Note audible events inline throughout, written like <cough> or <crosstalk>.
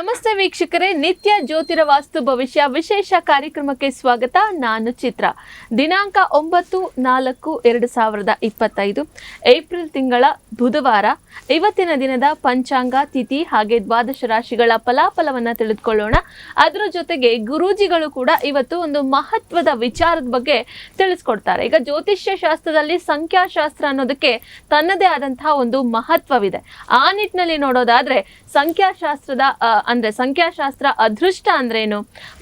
ನಮಸ್ತೆ ವೀಕ್ಷಕರೇ. ನಿತ್ಯ ಜ್ಯೋತಿರ ವಾಸ್ತು ಭವಿಷ್ಯ ವಿಶೇಷ ಕಾರ್ಯಕ್ರಮಕ್ಕೆ ಸ್ವಾಗತ. ನಾನು ಚಿತ್ರ. ದಿನಾಂಕ ಒಂಬತ್ತು ನಾಲ್ಕು ಎರಡು ಸಾವಿರದ ಇಪ್ಪತ್ತೈದು. ಏಪ್ರಿಲ್ ತಿಂಗಳ ಬುಧವಾರ. ಇವತ್ತಿನ ದಿನದ ಪಂಚಾಂಗ ತಿಥಿ ಹಾಗೆ ದ್ವಾದಶ ರಾಶಿಗಳ ಫಲಾಫಲವನ್ನು ತಿಳಿದುಕೊಳ್ಳೋಣ. ಅದರ ಜೊತೆಗೆ ಗುರೂಜಿಗಳು ಕೂಡ ಇವತ್ತು ಒಂದು ಮಹತ್ವದ ವಿಚಾರದ ಬಗ್ಗೆ ತಿಳಿಸ್ಕೊಡ್ತಾರೆ. ಈಗ ಜ್ಯೋತಿಷ್ಯ ಶಾಸ್ತ್ರದಲ್ಲಿ ಸಂಖ್ಯಾಶಾಸ್ತ್ರ ಅನ್ನೋದಕ್ಕೆ ತನ್ನದೇ ಆದಂತಹ ಒಂದು ಮಹತ್ವವಿದೆ. ಆ ನಿಟ್ಟಿನಲ್ಲಿ ನೋಡೋದಾದ್ರೆ ಸಂಖ್ಯಾಶಾಸ್ತ್ರದ ಅಂದ್ರೆ ಸಂಖ್ಯಾಶಾಸ್ತ್ರ ಅದೃಷ್ಟ ಅಂದ್ರೇನು?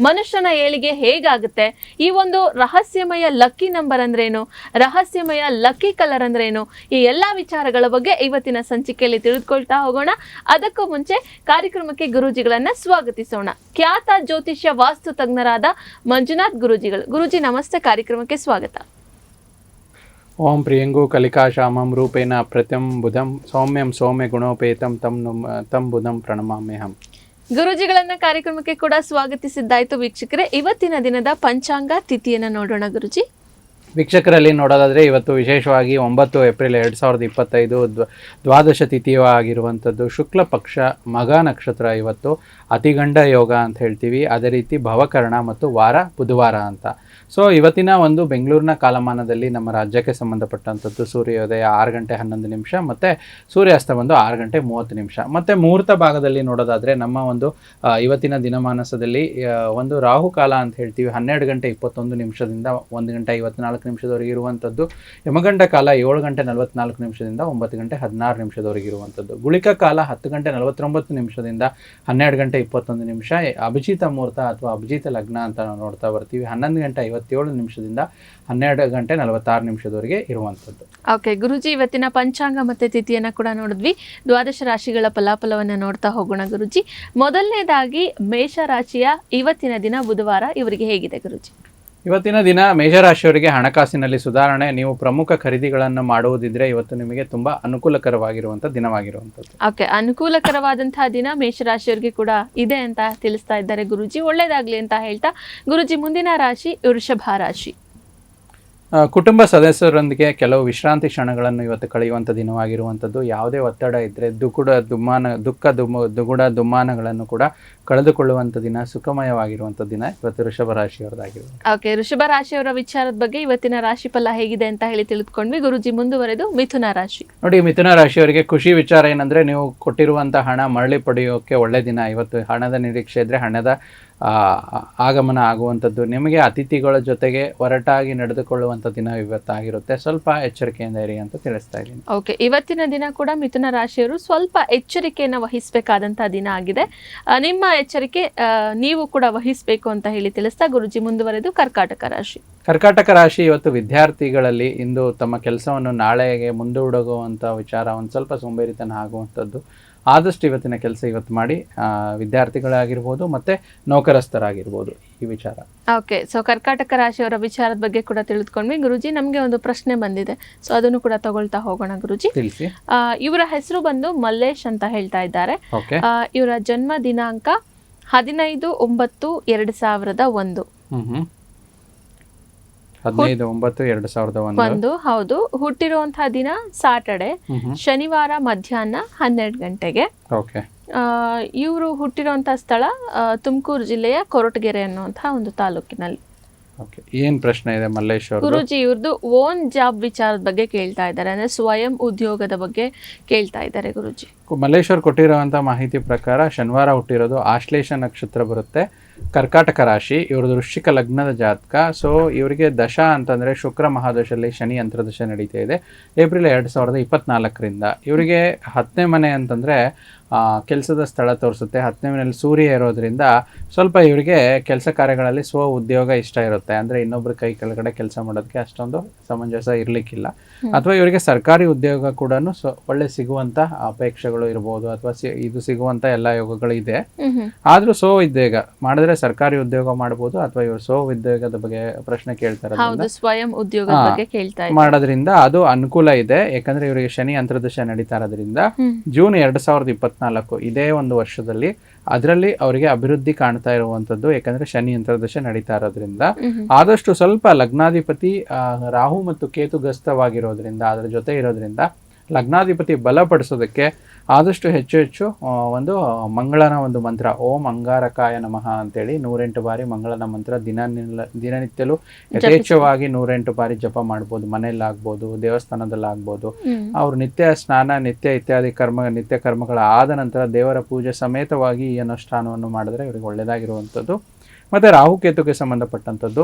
ಮನುಷ್ಯನ ಏಳಿಗೆ ಹೇಗಾಗುತ್ತೆ? ಈ ಒಂದು ರಹಸ್ಯಮಯ ಲಕ್ಕಿ ನಂಬರ್ ಅಂದ್ರೇನು? ರಹಸ್ಯಮಯ ಲಕ್ಕಿ ಕಲರ್ ಅಂದ್ರೇನು? ಈ ಎಲ್ಲ ವಿಚಾರಗಳ ಬಗ್ಗೆ ಇವತ್ತಿನ ಸಂಚಿಕೆಯಲ್ಲಿ ತಿಳಿದುಕೊಳ್ತಾ ಹೋಗೋಣ. ಅದಕ್ಕೂ ಮುಂಚೆ ಕಾರ್ಯಕ್ರಮಕ್ಕೆ ಗುರೂಜಿಗಳನ್ನ ಸ್ವಾಗತಿಸೋಣ. ಖ್ಯಾತ ಜ್ಯೋತಿಷ್ಯ ವಾಸ್ತು ತಜ್ಞರಾದ ಮಂಜುನಾಥ್ ಗುರೂಜಿಗಳು. ಗುರೂಜಿ, ನಮಸ್ತೆ. ಕಾರ್ಯಕ್ರಮಕ್ಕೆ ಸ್ವಾಗತ. ಓಂ ಪ್ರಿಯಂಗು ಕಲಿಕಾಶಾಮಂ ರೂಪೇಣ ಪ್ರತ್ಯಂ ಬುಧಂ ಸೌಮ್ಯಂ ಸೌಮ್ಯ ಗುಣೋಪೇತಂ ತಂ ತಂ ಬುಧಂ ಪ್ರಣಮಾಮ್ಯಹಂ. ಗುರುಜಿಗಳನ್ನ ಕಾರ್ಯಕ್ರಮಕ್ಕೆ ಕೂಡ ಸ್ವಾಗತಿಸಿದ್ದಾಯ್ತು ವೀಕ್ಷಕರೇ. ಇವತ್ತಿನ ದಿನದ ಪಂಚಾಂಗ ತಿಥಿಯನ್ನ ನೋಡೋಣ ಗುರುಜಿ. ವೀಕ್ಷಕರಲ್ಲಿ ನೋಡೋದಾದರೆ ಇವತ್ತು ವಿಶೇಷವಾಗಿ ಒಂಬತ್ತು ಏಪ್ರಿಲ್ ಎರಡು ಸಾವಿರದ ಇಪ್ಪತ್ತೈದು ದ್ವ, ದ್ವಾದಶ ತಿಥಿಯು ಆಗಿರುವಂಥದ್ದು ಶುಕ್ಲ ಪಕ್ಷ ಮಗ ನಕ್ಷತ್ರ ಇವತ್ತು ಅತಿಗಂಡ ಯೋಗ ಅಂತ ಹೇಳ್ತೀವಿ. ಅದೇ ರೀತಿ ಭವಕರ್ಣ ಮತ್ತು ವಾರ ಬುಧವಾರ ಅಂತ. ಸೊ ಇವತ್ತಿನ ಒಂದು ಬೆಂಗಳೂರಿನ ಕಾಲಮಾನದಲ್ಲಿ ನಮ್ಮ ರಾಜ್ಯಕ್ಕೆ ಸಂಬಂಧಪಟ್ಟಂಥದ್ದು ಸೂರ್ಯೋದಯ ಆರು ಗಂಟೆ ಹನ್ನೊಂದು ನಿಮಿಷ ಮತ್ತು ಸೂರ್ಯಾಸ್ತ ಬಂದು ಆರು ಗಂಟೆ ಮೂವತ್ತು ನಿಮಿಷ. ಮತ್ತು ಮುಹೂರ್ತ ಭಾಗದಲ್ಲಿ ನೋಡೋದಾದರೆ ನಮ್ಮ ಒಂದು ಇವತ್ತಿನ ದಿನಮಾನಸದಲ್ಲಿ ಒಂದು ರಾಹುಕಾಲ ಅಂತ ಹೇಳ್ತೀವಿ. ಹನ್ನೆರಡು ಗಂಟೆ ಇಪ್ಪತ್ತೊಂದು ನಿಮಿಷದಿಂದ ಒಂದು ಗಂಟೆ ಐವತ್ನಾಲ್ಕು ನಿಮಿಷದವರೆಗೆ ಇರುವಂಥದ್ದು. ಯಮಗಂಡ ಕಾಲ ಏಳು ಗಂಟೆ ನಲವತ್ನಾಲ್ಕು ನಿಮಿಷದಿಂದ ಒಂಬತ್ತು ಗಂಟೆ ಹದಿನಾರು ನಿಮಿಷದವರೆಗೆ ಇರುವಂಥದ್ದು. ಗುಳಿಕ ಕಾಲ ಹತ್ತು ಗಂಟೆ ನಲವತ್ತೊಂಬತ್ತು ನಿಮಿಷದಿಂದ ಹನ್ನೆರಡು ಗಂಟೆ ಇಪ್ಪತ್ತೊಂದು ನಿಮಿಷ. ಅಭಿಜಿತ ಮುಹೂರ್ತ ಅಥವಾ ಅಭಿಜಿತ ಲಗ್ನ ಅಂತ ನಾವು ನೋಡ್ತಾ ಬರ್ತೀವಿ. ಹನ್ನೊಂದು ಗಂಟೆ ಐವತ್ತೇಳು ನಿಮಿಷದಿಂದ ಹನ್ನೆರಡು ಗಂಟೆ ನಲವತ್ತಾರು ನಿಮಿಷದವರೆಗೆ ಇರುವಂಥದ್ದು. ಓಕೆ ಗುರುಜಿ, ಇವತ್ತಿನ ಪಂಚಾಂಗ ಮತ್ತೆ ತಿಥಿಯನ್ನ ಕೂಡ ನೋಡಿದ್ವಿ. ದ್ವಾದಶ ರಾಶಿಗಳ ಫಲಾಫಲವನ್ನು ನೋಡ್ತಾ ಹೋಗೋಣ ಗುರುಜಿ. ಮೊದಲನೇದಾಗಿ ಮೇಷ ರಾಶಿಯ ಇವತ್ತಿನ ದಿನ ಬುಧವಾರ ಇವರಿಗೆ ಹೇಗಿದೆ ಗುರುಜಿ? ಇವತ್ತಿನ ದಿನ ಮೇಷರಾಶಿಯವರಿಗೆ ಹಣಕಾಸಿನಲ್ಲಿ ಸುಧಾರಣೆ, ನೀವು ಪ್ರಮುಖ ಖರೀದಿಗಳನ್ನು ಮಾಡುವುದಿದ್ರೆ ಇವತ್ತು ನಿಮಗೆ ತುಂಬಾ ಅನುಕೂಲಕರವಾಗಿರುವಂತ ದಿನವಾಗಿರುವಂತದ್ದು ಓಕೆ, ಅನುಕೂಲಕರವಾದಂತಹ ದಿನ ಮೇಷರಾಶಿಯವರಿಗೆ ಕೂಡ ಇದೆ ಅಂತ ತಿಳಿಸ್ತಾ ಇದ್ದಾರೆ ಗುರುಜಿ. ಒಳ್ಳೇದಾಗ್ಲಿ ಅಂತ ಹೇಳ್ತಾ ಗುರುಜಿ, ಮುಂದಿನ ರಾಶಿ ವೃಷಭ ರಾಶಿ. ಕುಟುಂಬ ಸದಸ್ಯರೊಂದಿಗೆ ಕೆಲವು ವಿಶ್ರಾಂತಿ ಕ್ಷಣಗಳನ್ನು ಇವತ್ತು ಕಳೆಯುವಂಥ ದಿನವಾಗಿರುವಂಥದ್ದು. ಯಾವುದೇ ಒತ್ತಡ ಇದ್ದರೆ ದುಗುಡ ದುಮ್ಮಾನ ದುಃಖ ದುಮ್ಮ ದುಗುಡ ದುಮ್ಮಾನಗಳನ್ನು ಕೂಡ ಕಳೆದುಕೊಳ್ಳುವಂಥ ದಿನ ಸುಖಮಯವಾಗಿರುವಂಥ ದಿನ ಇವತ್ತು ಋಷಭ ರಾಶಿಯವರದಾಗಿರುವುದು ಓಕೆ ಋಷಭ ರಾಶಿಯವರ ವಿಚಾರದ ಬಗ್ಗೆ ಇವತ್ತಿನ ರಾಶಿ ಫಲ ಹೇಗಿದೆ ಅಂತ ಹೇಳಿ ತಿಳಿದುಕೊಂಡ್ವಿ. ಗುರುಜಿ ಮುಂದುವರೆದು ಮಿಥುನ ರಾಶಿ. ನೋಡಿ ಮಿಥುನ ರಾಶಿಯವರಿಗೆ ಖುಷಿ ವಿಚಾರ ಏನಂದರೆ ನೀವು ಕೊಟ್ಟಿರುವಂಥ ಹಣ ಮರಳಿ ಪಡೆಯೋಕ್ಕೆ ಒಳ್ಳೆ ದಿನ. ಇವತ್ತು ಹಣದ ನಿರೀಕ್ಷೆ ಇದ್ದರೆ ಹಣದ ಆಗಮನ ಆಗುವಂಥದ್ದು ನಿಮಗೆ ಅತಿಥಿಗಳ ಜೊತೆಗೆ ಒರಟಾಗಿ ನಡೆದುಕೊಳ್ಳುವಂಥ ದಿನ ಇವತ್ತಾಗಿರುತ್ತೆ. ಸ್ವಲ್ಪ ಎಚ್ಚರಿಕೆಯಿಂದ ಇರಿ ಅಂತ ತಿಳಿಸ್ತಾ ಇದ್ದೀನಿ. ಓಕೆ ಇವತ್ತಿನ ದಿನ ಕೂಡ ಮಿಥುನ ರಾಶಿಯವರು ಸ್ವಲ್ಪ ಎಚ್ಚರಿಕೆಯನ್ನು ವಹಿಸಬೇಕಾದಂಥ ದಿನ ಆಗಿದೆ. ನಿಮ್ಮ ಎಚ್ಚರಿಕೆ ನೀವು ಕೂಡ ವಹಿಸಬೇಕು ಅಂತ ಹೇಳಿ ತಿಳಿಸ್ತಾ ಗುರುಜಿ ಮುಂದುವರೆದು ಕರ್ಕಾಟಕ ರಾಶಿ. ಕರ್ಕಾಟಕ ರಾಶಿ ಇವತ್ತು ವಿದ್ಯಾರ್ಥಿಗಳಲ್ಲಿ ಇಂದು ತಮ್ಮ ಕೆಲಸವನ್ನು ನಾಳೆಗೆ ಮುಂದೂಡುವಂಥ ವಿಚಾರ ಒಂದು ಸ್ವಲ್ಪ ಸೋಂಬೇರಿತನ ಆಗುವಂಥದ್ದು. ಆದಷ್ಟು ಇವತ್ತಿನ ಕೆಲಸ ಇವತ್ತು ಮಾಡಿ ವಿದ್ಯಾರ್ಥಿಗಳಾಗಿರ್ಬೋದು ಮತ್ತು ನೌಕರಸ್ಥರಾಗಿರ್ಬೋದು ಈ ವಿಚಾರ. ಓಕೆ ಸೊ ಕರ್ಕಾಟಕ ರಾಶಿಯವರ ವಿಚಾರದ ಬಗ್ಗೆ ಕೂಡ ತಿಳಿದುಕೊಂಡ್ವಿ. ಗುರುಜಿ ನಮಗೆ ಒಂದು ಪ್ರಶ್ನೆ ಬಂದಿದೆ. ಸೊ ಅದನ್ನು ಕೂಡ ತಗೊಳ್ತಾ ಹೋಗೋಣ ಗುರುಜಿ. ತಿಳಿಸಿ. ಇವರ ಹೆಸರು ಬಂದು ಮಲ್ಲೇಶ್ ಅಂತ ಹೇಳ್ತಾ ಇದ್ದಾರೆ. ಇವರ ಜನ್ಮ ದಿನಾಂಕ ಹದಿನೈದು ಒಂಬತ್ತು ಎರಡು ಸಾವಿರದ ಒಂದು. ಹದಿನೈದು ಒಂಬತ್ತು ಎರಡು ಸಾವಿರದ ಒಂದು. ಹೌದು. ಹುಟ್ಟಿರುವಂತಹ ದಿನ ಸಾಟರ್ಡೆ ಶನಿವಾರ ಮಧ್ಯಾಹ್ನ ಹನ್ನೆರಡು ಗಂಟೆಗೆ. ಓಕೆ. ಇವರು ಹುಟ್ಟಿರುವಂತಹ ಸ್ಥಳ ತುಮಕೂರು ಜಿಲ್ಲೆಯ ಕೊರಟಗೆರೆ ಅನ್ನುವಂತಹ ಒಂದು ತಾಲೂಕಿನಲ್ಲಿ. ಏನ್ ಪ್ರಶ್ನೆ ಇದೆ ಮಲ್ಲೇಶ್ ಅವ್ರದ್ದು ಗುರುಜಿ ಇವ್ರದ್ದು ಓನ್ ಜಾಬ್ ವಿಚಾರದ ಬಗ್ಗೆ ಕೇಳ್ತಾ ಇದ್ದಾರೆ ಅಂದ್ರೆ ಸ್ವಯಂ ಉದ್ಯೋಗದ ಬಗ್ಗೆ ಕೇಳ್ತಾ ಇದ್ದಾರೆ ಗುರುಜಿ. ಮಲ್ಲೇಶ್ವರ್ ಕೊಟ್ಟಿರುವಂತಹ ಮಾಹಿತಿ ಪ್ರಕಾರ ಶನಿವಾರ ಹುಟ್ಟಿರೋದು ಆಶ್ಲೇಷ ನಕ್ಷತ್ರ ಬರುತ್ತೆ. ಕರ್ಕಾಟಕ ರಾಶಿ, ಇವ್ರದ್ದು ವೃಶ್ಚಿಕ ಲಗ್ನದ ಜಾತಕ. ಸೊ ಇವರಿಗೆ ದಶ ಅಂತಂದರೆ ಶುಕ್ರ ಮಹಾದಶಲ್ಲಿ ಶನಿ ಅಂತರದಶ ನಡೀತಾ ಇದೆ. ಏಪ್ರಿಲ್ ಎರಡು ಸಾವಿರದ ಇಪ್ಪತ್ನಾಲ್ಕರಿಂದ. ಇವರಿಗೆ ಹತ್ತನೇ ಮನೆ ಅಂತಂದರೆ ಕೆಲಸದ ಸ್ಥಳ ತೋರಿಸುತ್ತೆ. ಹತ್ತನೇ ಮನೆಯಲ್ಲಿ ಸೂರ್ಯ ಇರೋದ್ರಿಂದ ಸ್ವಲ್ಪ ಇವರಿಗೆ ಕೆಲಸ ಕಾರ್ಯಗಳಲ್ಲಿ ಸ್ವ ಉದ್ಯೋಗ ಇಷ್ಟ ಇರುತ್ತೆ. ಅಂದರೆ ಇನ್ನೊಬ್ಬರ ಕೈ ಕೆಳಗಡೆ ಕೆಲಸ ಮಾಡೋದಕ್ಕೆ ಅಷ್ಟೊಂದು ಸಮಂಜಸ ಇರಲಿಕ್ಕಿಲ್ಲ. ಅಥವಾ ಇವರಿಗೆ ಸರ್ಕಾರಿ ಉದ್ಯೋಗ ಕೂಡ ಒಳ್ಳೆ ಸಿಗುವಂಥ ಅಪೇಕ್ಷೆಗಳು ಇರ್ಬೋದು ಅಥವಾ ಇದು ಸಿಗುವಂಥ ಎಲ್ಲ ಯೋಗಗಳು ಇದೆ. ಆದರೂ ಸೋ ಉದ್ಯೋಗ ಮಾಡಿದ್ರೆ ಸರ್ಕಾರಿ ಉದ್ಯೋಗ ಮಾಡ್ಬೋದು ಅಥವಾ ಇವರು ಸೋ ಉದ್ಯೋಗದ ಬಗ್ಗೆ ಪ್ರಶ್ನೆ ಕೇಳ್ತಾರೆ ಸ್ವಯಂ ಉದ್ಯೋಗದ ಹಾ. ಬಗ್ಗೆ ಕೇಳ್ತಾ ಮಾಡೋದ್ರಿಂದ ಅದು ಅನುಕೂಲ ಇದೆ. ಯಾಕಂದ್ರೆ ಇವರಿಗೆ ಶನಿ ಅಂತರ್ದಶ ನಡೀತಾ ಇರೋದ್ರಿಂದ ಜೂನ್ ಎರಡು ಸಾವಿರದ ಇಪ್ಪತ್ನಾಲ್ಕು ಇದೇ ಒಂದು ವರ್ಷದಲ್ಲಿ ಅದರಲ್ಲಿ ಅವರಿಗೆ ಅಭಿವೃದ್ಧಿ ಕಾಣ್ತಾ ಇರುವಂಥದ್ದು ಯಾಕಂದ್ರೆ ಶನಿ ಅಂತರ್ದಶ ನಡೀತಾ ಇರೋದ್ರಿಂದ. ಆದಷ್ಟು ಸ್ವಲ್ಪ ಲಗ್ನಾಧಿಪತಿ ರಾಹು ಮತ್ತು ಕೇತು ಗ್ರಸ್ತವಾಗಿರೋದ್ರಿಂದ ಅದರ ಜೊತೆ ಇರೋದ್ರಿಂದ ಲಗ್ನಾಧಿಪತಿ ಬಲಪಡಿಸೋದಕ್ಕೆ ಆದಷ್ಟು ಹೆಚ್ಚು ಹೆಚ್ಚು ಒಂದು ಮಂಗಳನ ಒಂದು ಮಂತ್ರ. ಓಂ ಅಂಗಾರಕಾಯ ನಮಃ ಅಂತೇಳಿ ನೂರೆಂಟು ಬಾರಿ ಮಂಗಳನ ಮಂತ್ರ ದಿನ ದಿನನಿತ್ಯಲೂ ಯಥೇಚ್ಛವಾಗಿ ನೂರೆಂಟು ಬಾರಿ ಜಪ ಮಾಡ್ಬೋದು. ಮನೆಯಲ್ಲಾಗ್ಬೋದು ದೇವಸ್ಥಾನದಲ್ಲಾಗ್ಬೋದು. ಅವರು ನಿತ್ಯ ಸ್ನಾನ ನಿತ್ಯ ಇತ್ಯಾದಿ ಕರ್ಮ ನಿತ್ಯ ಕರ್ಮಗಳ ಆದ ನಂತರ ದೇವರ ಪೂಜೆ ಸಮೇತವಾಗಿ ಈ ಅನುಷ್ಠಾನವನ್ನು ಮಾಡಿದ್ರೆ ಇವರಿಗೆ ಒಳ್ಳೆಯದಾಗಿರುವಂಥದ್ದು ಮತ್ತು ರಾಹುಕೇತುಗೆ ಸಂಬಂಧಪಟ್ಟಂಥದ್ದು.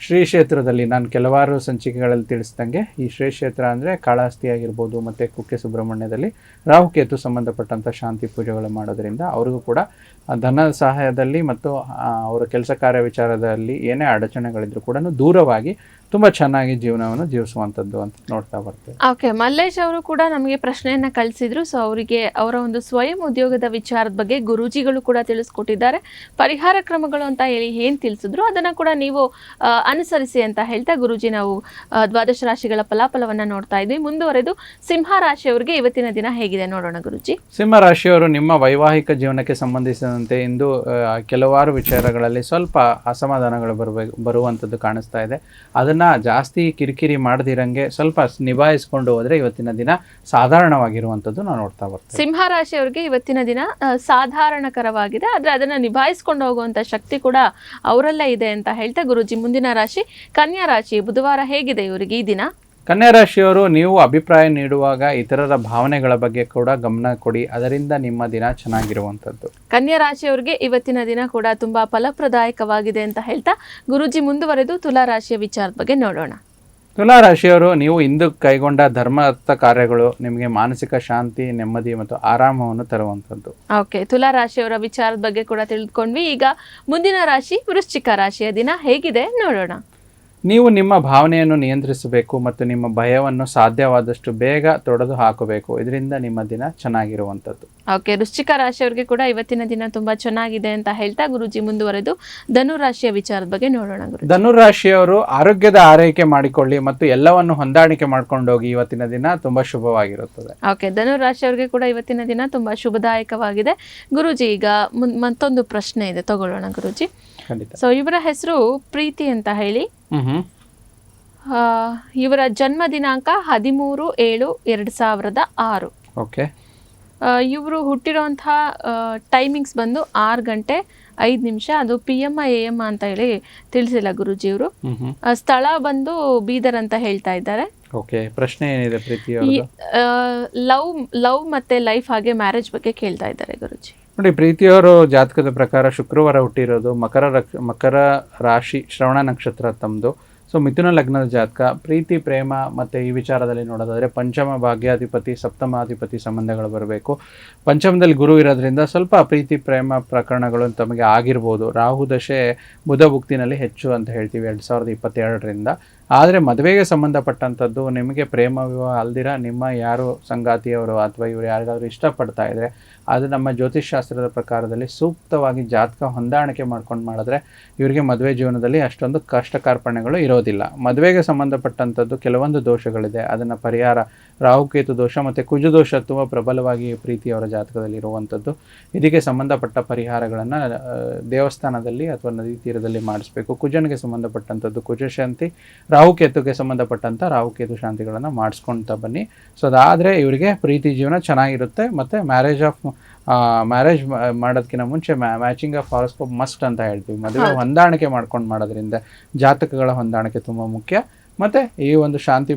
ಶ್ರೀ ಕ್ಷೇತ್ರದಲ್ಲಿ ನಾನು ಕೆಲವಾರು ಸಂಚಿಕೆಗಳಲ್ಲಿ ತಿಳಿಸ್ದಂಗೆ ಈ ಶ್ರೀ ಕ್ಷೇತ್ರ ಅಂದರೆ ಕಾಳಾಸ್ತಿ ಆಗಿರ್ಬೋದು ಮತ್ತು ಕುಕ್ಕೆ ಸುಬ್ರಹ್ಮಣ್ಯದಲ್ಲಿ ರಾಹುಕೇತು ಸಂಬಂಧಪಟ್ಟಂಥ ಶಾಂತಿ ಪೂಜೆಗಳು ಮಾಡೋದರಿಂದ ಅವ್ರಿಗೂ ಕೂಡ ಧನ ಸಹಾಯದಲ್ಲಿ ಮತ್ತು ಅವರ ಕೆಲಸ ಕಾರ್ಯ ವಿಚಾರದಲ್ಲಿ ಏನೇ ಅಡಚಣೆಗಳಿದ್ರು ಕೂಡ ದೂರವಾಗಿ ತುಂಬ ಚೆನ್ನಾಗಿ ಜೀವನವನ್ನು ಜೀವಿಸುವಂಥದ್ದು ಅಂತ ನೋಡ್ತಾ ಬರ್ತೇವೆ. ಓಕೆ ಮಲ್ಲೇಶ್ ಅವರು ಕೂಡ ನಮಗೆ ಪ್ರಶ್ನೆಯನ್ನ ಕಳಿಸಿದ್ರು. ಸೊ ಅವರಿಗೆ ಅವರ ಒಂದು ಸ್ವಯಂ ಉದ್ಯೋಗದ ವಿಚಾರದ ಬಗ್ಗೆ ಗುರೂಜಿಗಳು ಕೂಡ ತಿಳಿಸ್ಕೊಟ್ಟಿದ್ದಾರೆ. ಪರಿಹಾರ ಕ್ರಮಗಳು ಅಂತ ಹೇಳಿ ಏನ್ ತಿಳಿಸಿದ್ರು? ಅದನ್ನ ಕೂಡ ನೀವು ಅನುಸರಿಸಿ ಅಂತ ಹೇಳ್ತಾ ಗುರುಜಿ ನಾವು ದ್ವಾದಶ ರಾಶಿಗಳ ಫಲಾಫಲವನ್ನ ನೋಡ್ತಾ ಇದ್ವಿ. ಮುಂದುವರೆದು ಸಿಂಹ ರಾಶಿಯವರಿಗೆ ಇವತ್ತಿನ ದಿನ ಹೇಗಿದೆ ನೋಡೋಣ ಗುರುಜಿ. ಸಿಂಹ ರಾಶಿಯವರು ನಿಮ್ಮ ವೈವಾಹಿಕ ಜೀವನಕ್ಕೆ ಸಂಬಂಧಿಸಿದಂತೆ ಇಂದು ಕೆಲವಾರು ವಿಚಾರಗಳಲ್ಲಿ ಸ್ವಲ್ಪ ಅಸಮಾಧಾನಗಳು ಬರಬೇಕು ಬರುವಂಥದ್ದು ಕಾಣಿಸ್ತಾ ಇದೆ. ಅದನ್ನು ಜಾಸ್ತಿ ಕಿರಿಕಿರಿ ಮಾಡದಿರಂಗೆ ಸ್ವಲ್ಪ ನಿಭಾಯಿಸ್ಕೊಂಡು ಹೋದರೆ ಇವತ್ತಿನ ದಿನ ಸಾಧಾರಣವಾಗಿರುವಂಥದ್ದು ನಾವು ನೋಡ್ತಾ ಬರ್ತೀವಿ. ಸಿಂಹ ರಾಶಿಯವರಿಗೆ ಇವತ್ತಿನ ದಿನ ಸಾಧಾರಣಕರವಾಗಿದೆ. ಆದ್ರೆ ಅದನ್ನ ನಿಭಾಯಿಸ್ಕೊಂಡು ಹೋಗುವಂಥ ಶಕ್ತಿ ಕೂಡ ಅವರಲ್ಲೇ ಇದೆ ಅಂತ ಹೇಳ್ತಾ ಗುರುಜಿ. ಮುಂದಿನ ರಾಶಿ, ಕನ್ಯಾ ರಾಶಿ. ಬುಧವಾರ ಹೇಗಿದೆ ಇವರಿಗೆ ಈ ದಿನ? ಕನ್ಯಾ ರಾಶಿಯವರು ನೀವು ಅಭಿಪ್ರಾಯ ನೀಡುವಾಗ ಇತರರ ಭಾವನೆಗಳ ಬಗ್ಗೆ ಕೂಡ ಗಮನ ಕೊಡಿ. ಅದರಿಂದ ನಿಮ್ಮ ದಿನ ಚೆನ್ನಾಗಿರುವಂಥದ್ದು. ಕನ್ಯಾ ರಾಶಿಯವರಿಗೆ ಇವತ್ತಿನ ದಿನ ಕೂಡ ತುಂಬಾ ಫಲಪ್ರದಾಯಕವಾಗಿದೆ ಅಂತ ಹೇಳ್ತಾ ಗುರುಜಿ ಮುಂದುವರೆದು ತುಲಾ ರಾಶಿಯ ವಿಚಾರದ ಬಗ್ಗೆ ನೋಡೋಣ. ತುಲಾ ರಾಶಿಯವರು ನೀವು ಇಂದು ಕೈಗೊಂಡ ಧರ್ಮಾರ್ಥ ಕಾರ್ಯಗಳು ನಿಮಗೆ ಮಾನಸಿಕ ಶಾಂತಿ ನೆಮ್ಮದಿ ಮತ್ತು ಆರಾಮವನ್ನು ತರುವಂಥದ್ದು. ಓಕೆ ತುಲಾ ರಾಶಿಯವರ ವಿಚಾರದ ಬಗ್ಗೆ ಕೂಡ ತಿಳಿದುಕೊಂಡ್ವಿ. ಈಗ ಮುಂದಿನ ರಾಶಿ ವೃಶ್ಚಿಕ ರಾಶಿಯ ದಿನ ಹೇಗಿದೆ ನೋಡೋಣ. ನೀವು ನಿಮ್ಮ ಭಾವನೆಯನ್ನು ನಿಯಂತ್ರಿಸಬೇಕು ಮತ್ತು ನಿಮ್ಮ ಭಯವನ್ನು ಸಾಧ್ಯವಾದಷ್ಟು ಬೇಗ ತೊಡೆದು ಹಾಕಬೇಕು. ಇದರಿಂದ ನಿಮ್ಮ ದಿನ ಚೆನ್ನಾಗಿರುವಂಥದ್ದು. ಓಕೆ ವೃಶ್ಚಿಕ ರಾಶಿಯವರಿಗೆ ಕೂಡ ಇವತ್ತಿನ ದಿನ ತುಂಬಾ ಚೆನ್ನಾಗಿದೆ ಅಂತ ಹೇಳ್ತಾ ಗುರುಜಿ ಮುಂದುವರೆದು ಧನು ರಾಶಿಯ ವಿಚಾರದ ಬಗ್ಗೆ ನೋಡೋಣ ಧನುರಾಶಿಯವರು ಆರೋಗ್ಯದ ಆರೈಕೆ ಮಾಡಿಕೊಳ್ಳಿ ಮತ್ತು ಎಲ್ಲವನ್ನು ಹೊಂದಾಣಿಕೆ ಮಾಡ್ಕೊಂಡು ಹೋಗಿ ಇವತ್ತಿನ ದಿನ ತುಂಬಾ ಶುಭವಾಗಿರುತ್ತದೆ. ಓಕೆ ಧನು ರಾಶಿಯವರಿಗೆ ಕೂಡ ಇವತ್ತಿನ ದಿನ ತುಂಬಾ ಶುಭದಾಯಕವಾಗಿದೆ. ಗುರುಜಿ ಈಗ ಮತ್ತೊಂದು ಪ್ರಶ್ನೆ ಇದೆ. ತಗೊಳ್ಳೋಣ ಗುರುಜಿ. ಸೊ ಇವರ ಹೆಸರು ಪ್ರೀತಿ ಅಂತ ಹೇಳಿ. ಇವರ ಜನ್ಮ ದಿನಾಂಕ ಹದಿಮೂರು ಏಳು ಎರಡು ಸಾವಿರದ ಆರು. ಓಕೆ. ಇವರು ಹುಟ್ಟಿರೋಂಥ ಟೈಮಿಂಗ್ಸ್ ಬಂದು ಆರು ಗಂಟೆ ಐದು ನಿಮಿಷ. ಅದು ಪಿ ಎಂ ಎ ಎಂ ಅಂತ ಹೇಳಿ ತಿಳಿಸಿಲ್ಲ ಗುರುಜಿಯವರು. ಸ್ಥಳ ಬಂದು ಬೀದರ್ ಅಂತ ಹೇಳ್ತಾ ಇದ್ದಾರೆ. ಓಕೆ. ಪ್ರಶ್ನೆ ಏನಿದೆ ಪ್ರೀತಿ ಲವ್ ಲವ್ ಮತ್ತೆ ಲೈಫ್ ಹಾಗೆ ಮ್ಯಾರೇಜ್ ಬಗ್ಗೆ ಕೇಳ್ತಾ ಇದ್ದಾರೆ ಗುರುಜಿ. ನೋಡಿ, ಪ್ರೀತಿಯವರು ಜಾತಕದ ಪ್ರಕಾರ ಶುಕ್ರವಾರ ಹುಟ್ಟಿರೋದು ಮಕರ ರಕ್ಷ ಮಕರ ರಾಶಿ ಶ್ರವಣ ನಕ್ಷತ್ರ ತಮ್ಮದು ಸೊ, ಮಿಥುನ ಲಗ್ನದ ಜಾತಕ, ಪ್ರೀತಿ, ಪ್ರೇಮ ಮತ್ತು ಈ ವಿಚಾರದಲ್ಲಿ ನೋಡೋದಾದರೆ ಪಂಚಮ ಭಾಗ್ಯಾಧಿಪತಿ, ಸಪ್ತಮಾಧಿಪತಿ ಸಂಬಂಧಗಳು ಬರಬೇಕು. ಪಂಚಮದಲ್ಲಿ ಗುರು ಇರೋದ್ರಿಂದ ಸ್ವಲ್ಪ ಪ್ರೀತಿ, ಪ್ರೇಮ ಪ್ರಕರಣಗಳು ತಮಗೆ ಆಗಿರ್ಬೋದು. ರಾಹು ದಶೆ ಬುಧ ಭುಕ್ತಿನಲ್ಲಿ ಹೆಚ್ಚು ಅಂತ ಹೇಳ್ತೀವಿ ಎರಡು ಸಾವಿರದ ಇಪ್ಪತ್ತೆರಡರಿಂದ. ಆದರೆ ಮದುವೆಗೆ ಸಂಬಂಧಪಟ್ಟಂಥದ್ದು ನಿಮಗೆ ಪ್ರೇಮ ವಿವಾಹ ಅಲ್ದಿರ, ನಿಮ್ಮ ಯಾರು ಸಂಗಾತಿಯವರು ಅಥವಾ ಇವರು ಯಾರಿಗಾದರೂ ಇಷ್ಟಪಡ್ತಾ ಇದ್ರೆ ಅದು ನಮ್ಮ ಜ್ಯೋತಿಷ್ ಶಾಸ್ತ್ರದ ಪ್ರಕಾರದಲ್ಲಿ ಸೂಕ್ತವಾಗಿ ಜಾತಕ ಹೊಂದಾಣಿಕೆ ಮಾಡ್ಕೊಂಡು ಮಾಡಿದ್ರೆ ಇವರಿಗೆ ಮದುವೆ ಜೀವನದಲ್ಲಿ ಅಷ್ಟೊಂದು ಕಷ್ಟ ಕಾರ್ಪಣ್ಯಗಳು ಇರೋದಿಲ್ಲ. ಮದುವೆಗೆ ಸಂಬಂಧಪಟ್ಟಂಥದ್ದು ಕೆಲವೊಂದು ದೋಷಗಳಿದೆ. ಅದನ್ನು ಪರಿಹಾರ, ರಾಹುಕೇತು ದೋಷ ಮತ್ತು ಕುಜು ದೋಷ ತುಂಬ ಪ್ರಬಲವಾಗಿ ಪ್ರೀತಿಯವರ ಜಾತಕದಲ್ಲಿ ಇರುವಂಥದ್ದು. ಇದಕ್ಕೆ ಸಂಬಂಧಪಟ್ಟ ಪರಿಹಾರಗಳನ್ನು ದೇವಸ್ಥಾನದಲ್ಲಿ ಅಥವಾ ನದಿ ತೀರದಲ್ಲಿ ಮಾಡಿಸ್ಬೇಕು. ಕುಜನಿಗೆ ಸಂಬಂಧಪಟ್ಟಂಥದ್ದು ಕುಜಶಾಂತಿ ರಾಹುಕೇತುಗೆ ಸಂಬಂಧಪಟ್ಟಂಥ ರಾಹುಕೇತು ಶಾಂತಿಗಳನ್ನು ಮಾಡಿಸ್ಕೊಳ್ತಾ ಬನ್ನಿ. ಸೊ ಅದಾದರೆ ಇವರಿಗೆ ಪ್ರೀತಿ ಜೀವನ ಚೆನ್ನಾಗಿರುತ್ತೆ. ಮತ್ತು ಮ್ಯಾರೇಜ್ ಆಫ್ ಮ್ಯಾರೇಜ್ ಮಾಡೋದಕ್ಕಿಂತ ಮುಂಚೆ ಮ್ಯಾಚಿಂಗ್ ಆಫ್ ಹಾರೋಸ್ಕೋಪ್ ಮಸ್ಟ್ ಅಂತ ಹೇಳ್ತೀವಿ. ಮದುವೆ ಹೊಂದಾಣಿಕೆ ಮಾಡ್ಕೊಂಡು ಮಾಡೋದ್ರಿಂದ ಜಾತಕಗಳ ಹೊಂದಾಣಿಕೆ ತುಂಬ ಮುಖ್ಯ. ಮತ್ತೆ ಈ ಒಂದು ಶಾಂತಿ